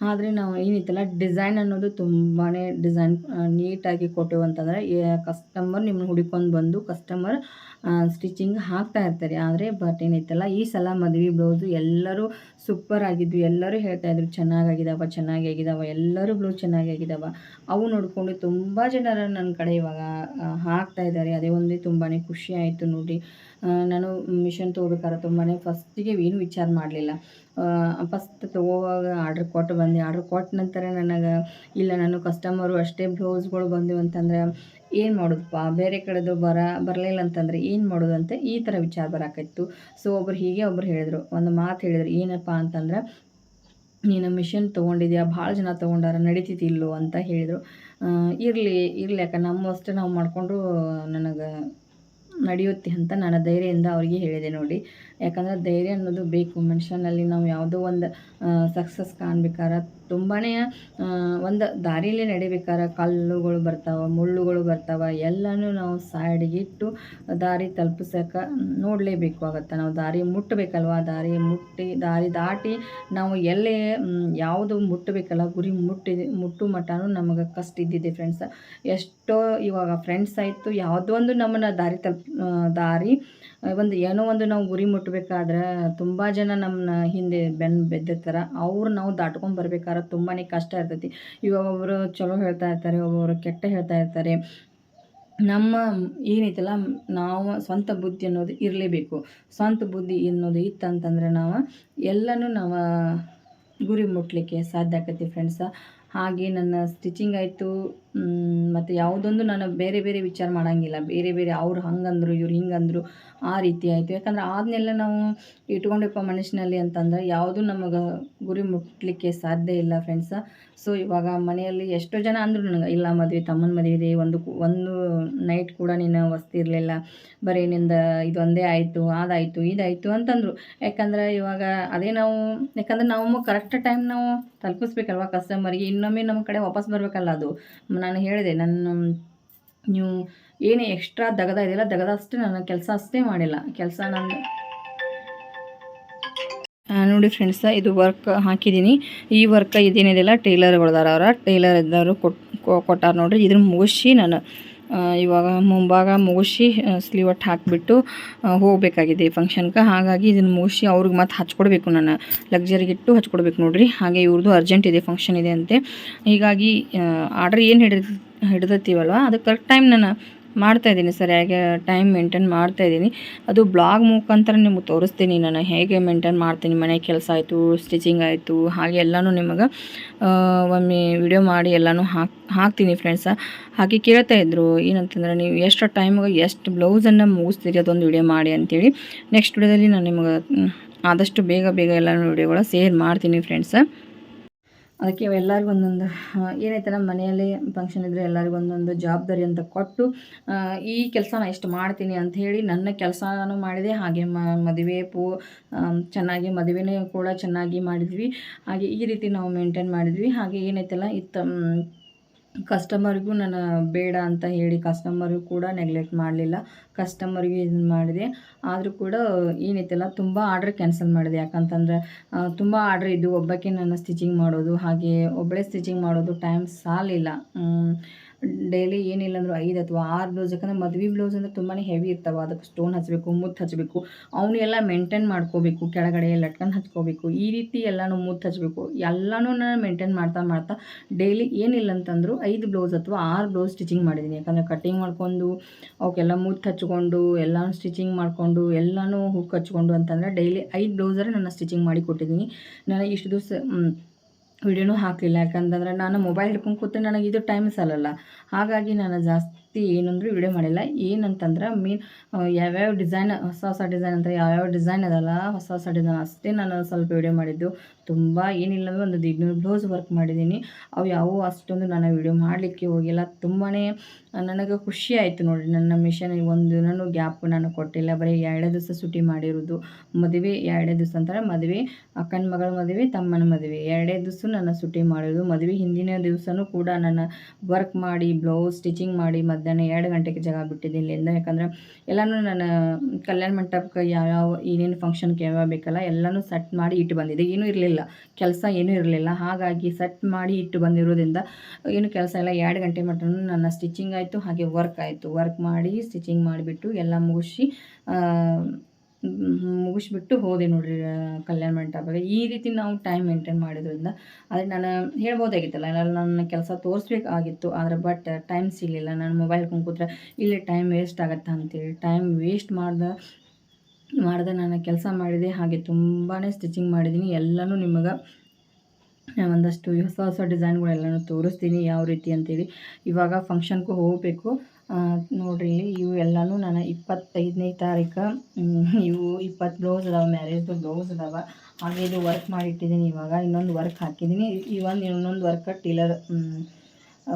ಆದರೆ ನಾವು ಏನಿತ್ತಲ್ಲ ಡಿಸೈನ್ ಅನ್ನೋದು ತುಂಬಾ ಡಿಸೈನ್ ನೀಟಾಗಿ ಕೊಟ್ಟೆವು ಅಂತಂದರೆ ಕಸ್ಟಮರ್ ನಿಮ್ಮನ್ನ ಹುಡುಕೊಂಡು ಬಂದು ಕಸ್ಟಮರ್ ಸ್ಟಿಚಿಂಗ್ ಹಾಕ್ತಾ ಇರ್ತಾರೆ. ಆದರೆ ಬಟ್ ಏನೈತಲ್ಲ ಈ ಸಲ ಮದುವೆ ಬ್ಲೌಸು ಎಲ್ಲರೂ ಸೂಪರ್ ಆಗಿದ್ವು. ಎಲ್ಲರೂ ಹೇಳ್ತಾ ಇದ್ರು ಚೆನ್ನಾಗಾಗಿದ್ದಾವ ಚೆನ್ನಾಗಿ ಆಗಿದ್ದಾವ ಎಲ್ಲರೂ ಬ್ಲೌಸ್ ಚೆನ್ನಾಗಿ ಆಗಿದ್ದಾವ ಅವು ನೋಡಿಕೊಂಡು ತುಂಬ ಜನರು ನನ್ನ ಕಡೆ ಇವಾಗ ಹಾಕ್ತಾ ಇದ್ದಾರೆ. ಅದೇ ಒಂದೇ ತುಂಬಾ ಖುಷಿ ಆಯಿತು ನೋಡಿ. ನಾನು ಮಿಷನ್ ತೊಗೋಬೇಕಾದ್ರೆ ತುಂಬಾ ಫಸ್ಟಿಗೆ ಏನು ವಿಚಾರ ಮಾಡಲಿಲ್ಲ. ಫಸ್ಟ್ ತೊಗೋವಾಗ ಆರ್ಡ್ರ್ ಕೊಟ್ಟು ಬಂದೆ. ಆರ್ಡ್ರ್ ಕೊಟ್ಟ ನಂತರ ನನಗೆ, ಇಲ್ಲ, ನಾನು ಕಸ್ಟಮರು ಅಷ್ಟೇ ಬ್ಲೌಸ್ಗಳು ಬಂದವು ಅಂತಂದ್ರೆ ಏನು ಮಾಡೋದಪ್ಪ? ಬೇರೆ ಕಡೆದು ಬರ, ಬರಲಿಲ್ಲ ಅಂತಂದರೆ ಏನು ಮಾಡೋದು ಅಂತ ಈ ಥರ ವಿಚಾರ ಬರಾಕತ್ತು ಸೊ ಒಬ್ರು ಹೀಗೆ ಒಬ್ರು ಹೇಳಿದರು. ಒಂದು ಮಾತು ಹೇಳಿದರು, ಏನಪ್ಪ ಅಂತಂದ್ರೆ, ನೀನು ಮಿಷನ್ ತೊಗೊಂಡಿದ್ಯಾ? ಭಾಳ ಜನ ತೊಗೊಂಡಾರ ನಡೀತಿದ್ದಿಲ್ಲೋ ಅಂತ ಹೇಳಿದರು. ಇರಲಿ ಇರಲಿ ಯಾಕೆ ನಮ್ಮಷ್ಟು ನಾವು ಮಾಡಿಕೊಂಡು ನನಗೆ ನಡೆಯುತ್ತೆ ಅಂತ ನಾನು ಧೈರ್ಯದಿಂದ ಅವರಿಗೆ ಹೇಳಿದೆ ನೋಡಿ. ಯಾಕಂದರೆ ಧೈರ್ಯ ಅನ್ನೋದು ಬೇಕು. ಮನುಷ್ಯನಲ್ಲಿ ನಾವು ಯಾವುದೋ ಒಂದು ಸಕ್ಸಸ್ ಕಾಣ್ಬೇಕಾರೆ ತುಂಬಾ ಒಂದು ದಾರಿಯಲ್ಲಿ ನಡಿಬೇಕಾರೆ ಕಲ್ಲುಗಳು ಬರ್ತಾವೆ, ಮುಳ್ಳುಗಳು ಬರ್ತಾವೆ, ಎಲ್ಲನೂ ನಾವು ಸೈಡ್ಗಿಟ್ಟು ದಾರಿ ತಲುಪಿಸೋಕೆ ನೋಡಲೇಬೇಕು ಆಗುತ್ತೆ. ನಾವು ದಾರಿ ಮುಟ್ಟಬೇಕಲ್ವ ದಾರಿ ಮುಟ್ಟಿ, ದಾರಿ ದಾಟಿ ನಾವು ಎಲ್ಲೇ ಯಾವುದು ಮುಟ್ಟಬೇಕಲ್ಲ ಗುರಿ ಮುಟ್ಟಿದೆ ಮುಟ್ಟು ಮಟ್ಟನೂ ನಮಗೆ ಕಷ್ಟ ಇದ್ದಿದೆ ಫ್ರೆಂಡ್ಸ್ ಎಷ್ಟೋ ಇವಾಗ ಫ್ರೆಂಡ್ಸ್ ಆಯಿತು, ಯಾವುದೋ ಒಂದು ನಮ್ಮನ್ನು ದಾರಿ ತಲುಪ್ ದಾರಿ ಒಂದು ಏನೋ ಒಂದು ನಾವು ಗುರಿ ಮುಟ್ಟಬೇಕಾದ್ರೆ ತುಂಬ ಜನ ನಮ್ಮನ್ನ ಹಿಂದೆ ಬೆನ್ನು ಬೆದ್ದಿರ್ತಾರೆ. ಅವ್ರು ನಾವು ದಾಟ್ಕೊಂಡು ಬರ್ಬೇಕಾದ್ರೆ ತುಂಬಾ ಕಷ್ಟ ಇರ್ತೈತಿ. ಇವಾಗ ಒಬ್ಬರು ಚಲೋ ಹೇಳ್ತಾ ಇರ್ತಾರೆ, ಒಬ್ಬೊಬ್ರು ಕೆಟ್ಟ ಹೇಳ್ತಾ ಇರ್ತಾರೆ. ನಮ್ಮ ಏನೈತಲ್ಲ ನಾವು ಸ್ವಂತ ಬುದ್ಧಿ ಅನ್ನೋದು ಇರಲೇಬೇಕು. ಸ್ವಂತ ಬುದ್ಧಿ ಅನ್ನೋದು ಇತ್ತಂತಂದ್ರೆ ನಾವು ಎಲ್ಲನೂ ನಾವು ಗುರಿ ಮುಟ್ಟಲಿಕ್ಕೆ ಸಾಧ್ಯ ಆಕತಿ ಫ್ರೆಂಡ್ಸ ಹಾಗೆ ನನ್ನ ಸ್ಟಿಚಿಂಗ್ ಆಯಿತು. ಮತ್ತು ಯಾವುದೊಂದು ನಾನು ಬೇರೆ ಬೇರೆ ವಿಚಾರ ಮಾಡೋಂಗಿಲ್ಲ. ಬೇರೆ ಬೇರೆ ಅವ್ರು ಹಂಗಂದ್ರು, ಇವ್ರು ಹಿಂಗಂದ್ರು, ಆ ರೀತಿ ಆಯಿತು. ಯಾಕಂದ್ರೆ ಅದನ್ನೆಲ್ಲ ನಾವು ಇಟ್ಕೊಂಡಪ್ಪ ಮನುಷ್ಯನಲ್ಲಿ ಅಂತಂದ್ರೆ ಯಾವುದೂ ನಮಗೆ ಗುರಿ ಮುಟ್ಟಲಿಕ್ಕೆ ಸಾಧ್ಯ ಇಲ್ಲ ಫ್ರೆಂಡ್ಸ ಸೊ ಇವಾಗ ಮನೆಯಲ್ಲಿ ಎಷ್ಟೋ ಜನ ಅಂದರು ನನಗೆ, ಇಲ್ಲ ಮದುವೆ, ತಮ್ಮನ ಮದುವೆ ಇದೆ, ಒಂದು ಒಂದು ನೈಟ್ ಕೂಡ ನೀನು ವಸ್ತಿ ಇರಲಿಲ್ಲ. ಬರೀ ನಿಂದ ಇದೊಂದೇ ಆಯಿತು, ಅದಾಯಿತು, ಇದಾಯಿತು ಅಂತಂದರು. ಯಾಕಂದ್ರೆ ಇವಾಗ ಅದೇ ನಾವು, ಯಾಕಂದ್ರೆ ನಾವು ಕರೆಕ್ಟ್ ಟೈಮ್ ನಾವು ತಲುಪಿಸ್ಬೇಕಲ್ವ ಕಸ್ಟಮರ್ಗೆ ಇನ್ನೊಮ್ಮೆ ನಮ್ಮ ಕಡೆ ವಾಪಸ್ ಬರಬೇಕಲ್ಲ ಅದು. ನಾನು ಹೇಳಿದೆ ನನ್ನ ನೀವು ಏನೇ ಎಕ್ಸ್ಟ್ರಾ ದಗದ ಇದೆಯಲ್ಲ ದಗದ ಅಷ್ಟೇ ನನ್ನ ಕೆಲಸ ಅಷ್ಟೇ ಮಾಡಿಲ್ಲ. ಕೆಲಸ ನಂದು. ನೋಡಿ ಫ್ರೆಂಡ್ಸ ಇದು ವರ್ಕ್ ಹಾಕಿದ್ದೀನಿ. ಈ ವರ್ಕ್ ಇದೇನಿದೆಯಲ್ಲ ಟೈಲರ್ಗಳದಾರ ಅವರ. ಟೈಲರ್ ಇದ್ದವರು ಕೊಟ್ಟು ಕೊಟ್ಟಾರ ನೋಡ್ರಿ. ಇದನ್ನ ಮುಗಿಸಿ ನಾನು ಇವಾಗ ಮುಂಭಾಗ ಮುಗಿಸಿ ಸ್ಲೀವಟ್ ಹಾಕಿಬಿಟ್ಟು ಹೋಗಬೇಕಾಗಿದೆ ಫಂಕ್ಷನ್ಗೆ ಹಾಗಾಗಿ ಇದನ್ನು ಮುಗಿಸಿ ಅವ್ರಿಗೆ ಮತ್ತೆ ಹಚ್ಕೊಡ್ಬೇಕು ನಾನು. ಲಕ್ಸರಿಗಿಟ್ಟು ಹಚ್ಕೊಡ್ಬೇಕು ನೋಡಿರಿ. ಹಾಗೆ ಇವ್ರದ್ದು ಅರ್ಜೆಂಟ್ ಇದೆ ಫಂಕ್ಷನ್ ಇದೆ ಅಂತೆ. ಹೀಗಾಗಿ ಆರ್ಡ್ರ್ ಏನು ಹಿಡಿದ ಹಿಡಿದತ್ತೀವಲ್ವ ಅದು ಕರೆಕ್ಟ್ ಟೈಮ್ ನಾನು ಮಾಡ್ತಾ ಇದ್ದೀನಿ ಸರಿಯಾಗಿ ಟೈಮ್ ಮೇಂಟೈನ್ ಮಾಡ್ತಾ ಇದ್ದೀನಿ. ಅದು ಬ್ಲಾಗ್ ಮುಖಾಂತರ ನಿಮಗೆ ತೋರಿಸ್ತೀನಿ ನಾನು, ಹೇಗೆ ಮೇಂಟೈನ್ ಮಾಡ್ತೀನಿ, ಮನೆ ಕೆಲಸ ಆಯಿತು ಸ್ಟಿಚಿಂಗ್ ಆಯಿತು, ಹಾಗೆ ಎಲ್ಲನೂ ನಿಮಗೆ ಒಮ್ಮೆ ವಿಡಿಯೋ ಮಾಡಿ ಎಲ್ಲನೂ ಹಾಕಿ, ಹಾಕ್ತೀನಿ ಫ್ರೆಂಡ್ಸ ಹಾಗೆ ಕೇಳ್ತಾ ಇದ್ರು, ಏನಂತಂದ್ರೆ ನೀವು ಎಷ್ಟು ಟೈಮ್ಗೆ ಎಷ್ಟು ಬ್ಲೌಸನ್ನು ಮುಗಿಸ್ತೀರಿ ಅದೊಂದು ವಿಡಿಯೋ ಮಾಡಿ ಅಂತೇಳಿ. ನೆಕ್ಸ್ಟ್ ವಿಡಿಯೋದಲ್ಲಿ ನಾನು ನಿಮಗೆ ಆದಷ್ಟು ಬೇಗ ಬೇಗ ಎಲ್ಲನೂ ವಿಡಿಯೋಗಳ ಶೇರ್ ಮಾಡ್ತೀನಿ ಫ್ರೆಂಡ್ಸ ಅದಕ್ಕೆ ಎಲ್ಲರಿಗೂ ಒಂದೊಂದು ಏನೈತೆ ನಮ್ಮ ಮನೆಯಲ್ಲಿ ಫಂಕ್ಷನ್ ಇದ್ದರೆ ಎಲ್ಲರಿಗೂ ಒಂದೊಂದು ಜವಾಬ್ದಾರಿ ಅಂತ ಕೊಟ್ಟು ಈ ಕೆಲಸ ನಾನು ಎಷ್ಟು ಮಾಡ್ತೀನಿ ಅಂತ ಹೇಳಿ ನನ್ನ ಕೆಲಸನೂ ಮಾಡಿದೆ. ಹಾಗೆ ಮದುವೆ ಪೂ ಚೆನ್ನಾಗಿ ಮದುವೆನೇ ಕೂಡ ಚೆನ್ನಾಗಿ ಮಾಡಿದ್ವಿ. ಹಾಗೆ ಈ ರೀತಿ ನಾವು ಮೇಂಟೈನ್ ಮಾಡಿದ್ವಿ. ಹಾಗೆ ಏನೈತಲ್ಲ ಇತ್ತು ಕಸ್ಟಮರ್ಗೂ ನಾನು ಬೇಡ ಅಂತ ಹೇಳಿ ಕಸ್ಟಮರ್ಗೂ ಕೂಡ ನೆಗ್ಲೆಕ್ಟ್ ಮಾಡಲಿಲ್ಲ. ಕಸ್ಟಮರ್ಗೂ ಇದನ್ನ ಮಾಡಿದೆ. ಆದರೂ ಕೂಡ ಏನೈತಲ್ಲ ತುಂಬ ಆರ್ಡ್ರ್ ಕ್ಯಾನ್ಸಲ್ ಮಾಡಿದೆ. ಯಾಕಂತಂದ್ರೆ ತುಂಬ ಆರ್ಡ್ರ್ ಇದ್ದು ಒಬ್ಬಕ್ಕೆ ನಾನು ಸ್ಟಿಚಿಂಗ್ ಮಾಡೋದು, ಹಾಗೆ ಒಬ್ಬಳೇ ಸ್ಟಿಚಿಂಗ್ ಮಾಡೋದು ಟೈಮ್ ಸಾಲಿಲ್ಲ. ಡೈಲಿ ಏನಿಲ್ಲ ಅಂದರೂ ಐದು ಅಥವಾ ಆರು ಬ್ಲೌಸ್ ಯಾಕಂದ್ರೆ ಮದುವೆ ಬ್ಲೌಸ್ ಅಂದರೆ ತುಂಬಾ ಹೆವಿ ಇರ್ತಾವೆ. ಅದಕ್ಕೆ ಸ್ಟೋನ್ ಹಚ್ಚಬೇಕು ಮುತ್ತು ಹಚ್ಚಬೇಕು ಅವನ್ನೆಲ್ಲ ಮೇಂಟೈನ್ ಮಾಡ್ಕೋಬೇಕು, ಕೆಳಗಡೆ ಲಟ್ಕನ್ ಹಚ್ಕೋಬೇಕು ಈ ರೀತಿ ಎಲ್ಲನೂ ಮುತ್ತು ಹಚ್ಚಬೇಕು ಎಲ್ಲನೂ ನಾನು ಮೇಂಟೈನ್ ಮಾಡ್ತಾ ಮಾಡ್ತಾ ಡೈಲಿ ಏನಿಲ್ಲ ಅಂತಂದ್ರು ಐದು ಬ್ಲೌಸ್ ಅಥವಾ ಆರು ಬ್ಲೌಸ್ ಸ್ಟಿಚಿಂಗ್ ಮಾಡಿದ್ದೀನಿ ಯಾಕಂದರೆ ಕಟ್ಟಿಂಗ್ ಮಾಡ್ಕೊಂಡು ಅವಕ್ಕೆಲ್ಲ ಮುತ್ತು ಹಚ್ಕೊಂಡು, ಎಲ್ಲನೂ ಸ್ಟಿಚಿಂಗ್ ಮಾಡಿಕೊಂಡು, ಎಲ್ಲನೂ ಹುಕ್ ಹಚ್ಕೊಂಡು ಅಂತಂದರೆ ಡೈಲಿ ಐದು ಬ್ಲೌಸರ ನಾನು ಸ್ಟಿಚಿಂಗ್ ಮಾಡಿ ಕೊಟ್ಟಿದ್ದೀನಿ ನಾನು ಇಷ್ಟು ದಿವಸ ವಿಡಿಯೋನೂ ಹಾಕಲಿಲ್ಲ. ಯಾಕಂತಂದ್ರೆ ನಾನು ಮೊಬೈಲ್ ಹಿಡ್ಕೊಂಡು ಕೂತ್ರೆ ನನಗೆ ಇದು ಟೈಮ್ ಸಾಲಲ್ಲ ಹಾಗಾಗಿ ನಾನು ಜಾಸ್ತಿ ಏನಂದ್ರೂ ವಿಡಿಯೋ ಮಾಡಿಲ್ಲ. ಏನಂತಂದ್ರೆ ಮೀನ್ ಯಾವ್ಯಾವ ಡಿಸೈನ್ ಹೊಸ ಹೊಸ ಡಿಸೈನ್ ಅಂತ ಯಾವ್ಯಾವ ಡಿಸೈನ್ ಅದಲ್ಲ, ಹೊಸ ಹೊಸ ಡಿಸೈನ್ ಅಷ್ಟೇ ನಾನು ಸ್ವಲ್ಪ ವಿಡಿಯೋ ಮಾಡಿದ್ದು. ತುಂಬ ಏನಿಲ್ಲ ಅಂದರೆ ಒಂದು ಇನ್ನೂರು ಬ್ಲೌಸ್ ವರ್ಕ್ ಮಾಡಿದ್ದೀನಿ. ಅವು ಯಾವುವು ಅಷ್ಟೊಂದು ನಾನು ವಿಡಿಯೋ ಮಾಡಲಿಕ್ಕೆ ಹೋಗಿಲ್ಲ. ತುಂಬಾ ನನಗೆ ಖುಷಿ ಆಯಿತು ನೋಡಿ. ನನ್ನ ಮಿಷನ್ ಒಂದು ನಾನು ಗ್ಯಾಪ್ ನಾನು ಕೊಟ್ಟಿಲ್ಲ. ಬರೀ ಎರಡೇ ದಿವಸ ಸುಟಿ ಮಾಡಿರೋದು. ಮದುವೆ ಎರಡೇ ದಿವಸ ಅಂತಾರೆ. ಮದುವೆ ಅಕ್ಕನ ಮಗಳ ಮದುವೆ, ತಮ್ಮನ ಮದುವೆ. ಎರಡೇ ದಿವಸ ನಾನು ಸುಟಿ ಮಾಡಿರೋದು. ಮದುವೆ ಹಿಂದಿನ ದಿವಸನೂ ಕೂಡ ನಾನು ವರ್ಕ್ ಮಾಡಿ ಬ್ಲೌಸ್ ಸ್ಟಿಚಿಂಗ್ ಮಾಡಿ ಮಧ್ಯಾಹ್ನ ಎರಡು ಗಂಟೆಗೆ ಜಾಗ ಬಿಟ್ಟಿದ್ದೀನಿ ಇಲ್ಲಿಂದ ಯಾಕಂದ್ರೆ ಎಲ್ಲನೂ ನಾನು ಕಲ್ಯಾಣ ಮಂಟಪಕ್ಕೆ ಯಾವ್ಯಾವ ಏನೇನು ಫಂಕ್ಷನ್ಗೆ ಯಾವ್ಯಾವ ಬೇಕಲ್ಲ ಎಲ್ಲನೂ ಸೆಟ್ ಮಾಡಿ ಇಟ್ಟು ಬಂದಿದ್ದೆ ಏನೂ ಇರಲಿಲ್ಲ. ಕೆಲಸ ಏನೂ ಇರಲಿಲ್ಲ. ಹಾಗಾಗಿ ಸೆಟ್ ಮಾಡಿ ಇಟ್ಟು ಬಂದಿರೋದ್ರಿಂದ ಏನು ಕೆಲಸ ಇಲ್ಲ. ಎರಡು ಗಂಟೆ ಮಟ್ಟ ನನ್ನ ಸ್ಟಿಚಿಂಗ್ ಆಯಿತು, ಹಾಗೆ ವರ್ಕ್ ಆಯಿತು. ವರ್ಕ್ ಮಾಡಿ ಸ್ಟಿಚಿಂಗ್ ಮಾಡಿಬಿಟ್ಟು ಎಲ್ಲ ಮುಗಿಸಿ ಮುಗಿಸ್ಬಿಟ್ಟು ಹೋದೆ ನೋಡ್ರಿ ಕಲ್ಯಾಣ ಮಂಟಪಕ್ಕೆ. ಈ ರೀತಿ ನಾವು ಟೈಮ್ ಮೇಂಟೈನ್ ಮಾಡಿದ್ರಿಂದ ಆದರೆ ನಾನು ಹೇಳ್ಬೋದಾಗಿತ್ತಲ್ಲ, ಏನಾದ್ರು ನನ್ನ ಕೆಲಸ ತೋರಿಸ್ಬೇಕಾಗಿತ್ತು, ಆದರೆ ಬಟ್ ಟೈಮ್ ಸಿಗಲಿಲ್ಲ. ನಾನು ಮೊಬೈಲ್ ಕೂತ್ರೆ ಇಲ್ಲಿ ಟೈಮ್ ವೇಸ್ಟ್ ಆಗುತ್ತೆ ಅಂತೇಳಿ ಟೈಮ್ ವೇಸ್ಟ್ ಮಾಡ್ದೆ ಮಾಡ್ದೆ ನಾನು ಕೆಲಸ ಮಾಡಿದೆ. ಹಾಗೆ ತುಂಬಾ ಸ್ಟಿಚಿಂಗ್ ಮಾಡಿದ್ದೀನಿ ಎಲ್ಲನೂ ನಿಮಗೆ ಒಂದಷ್ಟು ಹೊಸ ಹೊಸ ಡಿಸೈನ್ಗಳೆಲ್ಲನೂ ತೋರಿಸ್ತೀನಿ ಯಾವ ರೀತಿ ಅಂತೇಳಿ. ಇವಾಗ ಫಂಕ್ಷನ್ಗೂ ಹೋಗಬೇಕು. ನೋಡಿರಿ, ಇವು ಎಲ್ಲನೂ ಇಪ್ಪತ್ತೈದನೇ ತಾರೀಕು. ಇವು ಇಪ್ಪತ್ತು ಬ್ಲೌಸ್ ಅದಾವೆ ಮ್ಯಾರೇಜ್ದು ಬ್ಲೌಸ್ ಅದಾವೆ. ಹಾಗೆ ಇದು ವರ್ಕ್ ಮಾಡಿಟ್ಟಿದ್ದೀನಿ ಇವಾಗ. ಇನ್ನೊಂದು ವರ್ಕ್ ಹಾಕಿದ್ದೀನಿ. ಇವಾಗ ಇನ್ನೊಂದು ವರ್ಕ್ ಟೇಲರ್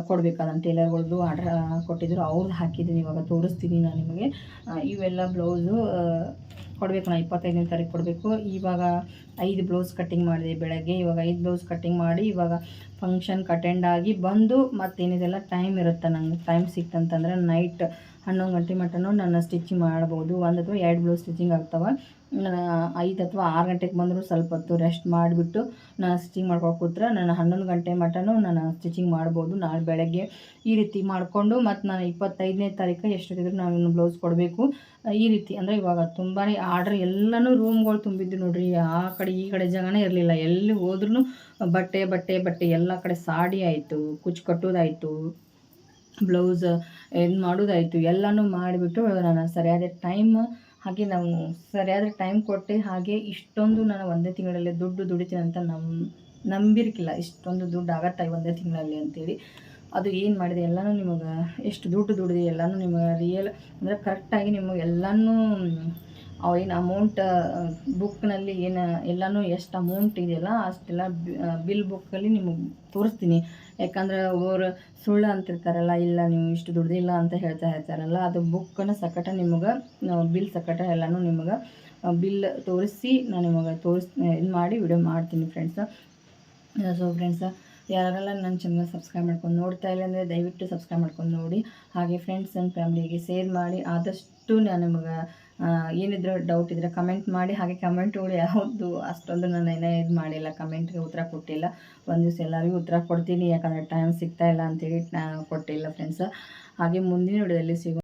ಕೊಡಬೇಕು ಅದನ್ನು ಟೇಲರ್ಗಳ್ದು ಆರ್ಡ್ರ್ ಕೊಟ್ಟಿದ್ರು. ಅವ್ರದ್ದು ಹಾಕಿದ್ದೀನಿ ಇವಾಗ. ತೋರಿಸ್ತೀನಿ ನಾನು ನಿಮಗೆ. ಇವೆಲ್ಲ ಬ್ಲೌಸು ಕೊಡಬೇಕು. ನಾನು ಇಪ್ಪತ್ತೈದನೇ ತಾರೀಕು ಕೊಡಬೇಕು. ಇವಾಗ ಐದು ಬ್ಲೌಸ್ ಕಟ್ಟಿಂಗ್ ಮಾಡಿದೆ ಬೆಳಗ್ಗೆ. ಇವಾಗ ಐದು ಬ್ಲೌಸ್ ಕಟ್ಟಿಂಗ್ ಮಾಡಿ ಇವಾಗ ಫಂಕ್ಷನ್ಗೆ ಅಟೆಂಡ್ ಆಗಿ ಬಂದು ಮತ್ತೇನಿದೆಲ್ಲ ಟೈಮ್ ಇರುತ್ತೆ ನಂಗೆ? ಟೈಮ್ ಸಿಕ್ತಂತಂದ್ರೆ ನೈಟ್ ಹನ್ನೊಂದು ಗಂಟೆ ಮಟ್ಟನೂ ನಾನು ಸ್ಟಿಚಿಂಗ್ ಮಾಡ್ಬೋದು. ಒಂದು ಅಥವಾ ಎರಡು ಬ್ಲೌಸ್ ಸ್ಟಿಚಿಂಗ್ ಆಗ್ತಾವೆ. ನಾನು ಐದು ಅಥವಾ ಆರು ಗಂಟೆಗೆ ಬಂದರೂ ಸ್ವಲ್ಪ ಹೊತ್ತು ರೆಸ್ಟ್ ಮಾಡಿಬಿಟ್ಟು ನಾನು ಸ್ಟಿಚಿಂಗ್ ಮಾಡ್ಕೊಂಡು ಕೂತ್ರೆ ನಾನು ಹನ್ನೊಂದು ಗಂಟೆ ಮಟ್ಟನೂ ನಾನು ಸ್ಟಿಚಿಂಗ್ ಮಾಡ್ಬೋದು. ನಾಳೆ ಬೆಳಗ್ಗೆ ಈ ರೀತಿ ಮಾಡಿಕೊಂಡು ಮತ್ತು ನಾನು ಇಪ್ಪತ್ತೈದನೇ ತಾರೀಕು ಎಷ್ಟೊತ್ತಿದ್ರು ನಾನು ಬ್ಲೌಸ್ ಕೊಡಬೇಕು. ಈ ರೀತಿ ಅಂದರೆ ಇವಾಗ ತುಂಬಾ ಆರ್ಡ್ರ್ ಎಲ್ಲನೂ ರೂಮ್ಗಳು ತುಂಬಿದ್ದು ನೋಡ್ರಿ. ಆ ಕಡೆ ಈ ಕಡೆ ಜಾಗನೇ ಇರಲಿಲ್ಲ. ಎಲ್ಲಿ ಹೋದ್ರೂ ಬಟ್ಟೆ ಬಟ್ಟೆ ಬಟ್ಟೆ ಎಲ್ಲ ಕಡೆ ಸಾಡಿ ಆಯಿತು ಕುಚ್ಚು ಕಟ್ಟೋದಾಯಿತು ಬ್ಲೌಸ್ ಇದು ಮಾಡೋದಾಯಿತು. ಎಲ್ಲನೂ ಮಾಡಿಬಿಟ್ಟು ನಾನು ಸರಿಯಾದ ಟೈಮ್ ಹಾಗೆ ನಾವು ಸರಿಯಾದ ಟೈಮ್ ಕೊಟ್ಟೆ ಹಾಗೆ ಇಷ್ಟೊಂದು ನಾನು ಒಂದೇ ತಿಂಗಳಲ್ಲಿ ದುಡ್ಡು ದುಡಿತೀನಿ ಅಂತ ನಮ್ಮ ನಂಬಿರ್ಕಿಲ್ಲ. ಇಷ್ಟೊಂದು ದುಡ್ಡು ಆಗತ್ತೆ ಒಂದೇ ತಿಂಗಳಲ್ಲಿ ಅಂತೇಳಿ. ಅದು ಏನು ಮಾಡಿದೆ? ಎಲ್ಲನೂ ನಿಮಗೆ ಎಷ್ಟು ದುಡ್ಡು ದುಡಿದೆ ಎಲ್ಲನೂ ನಿಮಗೆ ರಿಯಲ್ ಅಂದರೆ ಕರೆಕ್ಟಾಗಿ ನಿಮಗೆ ಎಲ್ಲನೂ ಏನು ಅಮೌಂಟ್ ಬುಕ್ನಲ್ಲಿ ಏನು, ಎಲ್ಲನೂ ಎಷ್ಟು ಅಮೌಂಟ್ ಇದೆಯಲ್ಲ, ಅಷ್ಟೆಲ್ಲ ಬಿಲ್ ಬುಕ್ಕಲ್ಲಿ ನಿಮಗೆ ತೋರಿಸ್ತೀನಿ. ಯಾಕಂದ್ರೆ ಅವರು ಸುಳ್ಳು ಅಂತಿರ್ತಾರಲ್ಲ, ಇಲ್ಲ ನೀವು ಇಷ್ಟು ದುಡ್ದಿಲ್ಲ ಅಂತ ಹೇಳ್ತಾ ಇರ್ತಾರಲ್ಲ, ಅದು ಬುಕ್ಕನ್ನು ಸಕಟ ನಿಮಗೆ ಬಿಲ್ ಸಕಟ ಎಲ್ಲನೂ ನಿಮಗೆ ಬಿಲ್ ತೋರಿಸಿ ನಾನು ನಿಮಗೆ ತೋರಿಸ್ ಇದು ಮಾಡಿ ವಿಡಿಯೋ ಮಾಡ್ತೀನಿ ಫ್ರೆಂಡ್ಸ ಸೊ ಫ್ರೆಂಡ್ಸ ಯಾರೆಲ್ಲ ನನ್ನ ಚಾನಲ್ ಸಬ್ಸ್ಕ್ರೈಬ್ ಮಾಡ್ಕೊಂಡು ನೋಡ್ತಾ ಇಲ್ಲ ಅಂದರೆ ದಯವಿಟ್ಟು ಸಬ್ಸ್ಕ್ರೈಬ್ ಮಾಡ್ಕೊಂಡು ನೋಡಿ. ಹಾಗೆ ಫ್ರೆಂಡ್ಸ್ ಆ್ಯಂಡ್ ಫ್ಯಾಮ್ಲಿಗೆ ಶೇರ್ ಮಾಡಿ, ಆದಷ್ಟು ನಾನು ನಿಮಗೆ ಏನಿದ್ರು ಡೌಟ್ ಇದ್ದರೆ ಕಮೆಂಟ್ ಮಾಡಿ, ಹಾಗೆ ಕಮೆಂಟ್ಗಳು ಯಾವುದು, ಅಷ್ಟೊಂದು ನಾನು ಏನೇ ಇದು ಮಾಡಿಲ್ಲ ಕಮೆಂಟ್ಗೆ ಉತ್ತರ ಕೊಟ್ಟಿಲ್ಲ. ಒಂದು ದಿವಸ ಎಲ್ಲರಿಗೂ ಉತ್ತರ ಕೊಡ್ತೀನಿ, ಯಾಕಂದರೆ ಟೈಮ್ ಸಿಗ್ತಾ ಇಲ್ಲ ಅಂತೇಳಿ ಕೊಟ್ಟಿಲ್ಲ ಫ್ರೆಂಡ್ಸ್ ಹಾಗೆ ಮುಂದಿನ ವಿಡಿಯೋದಲ್ಲಿ ಸಿಗೋ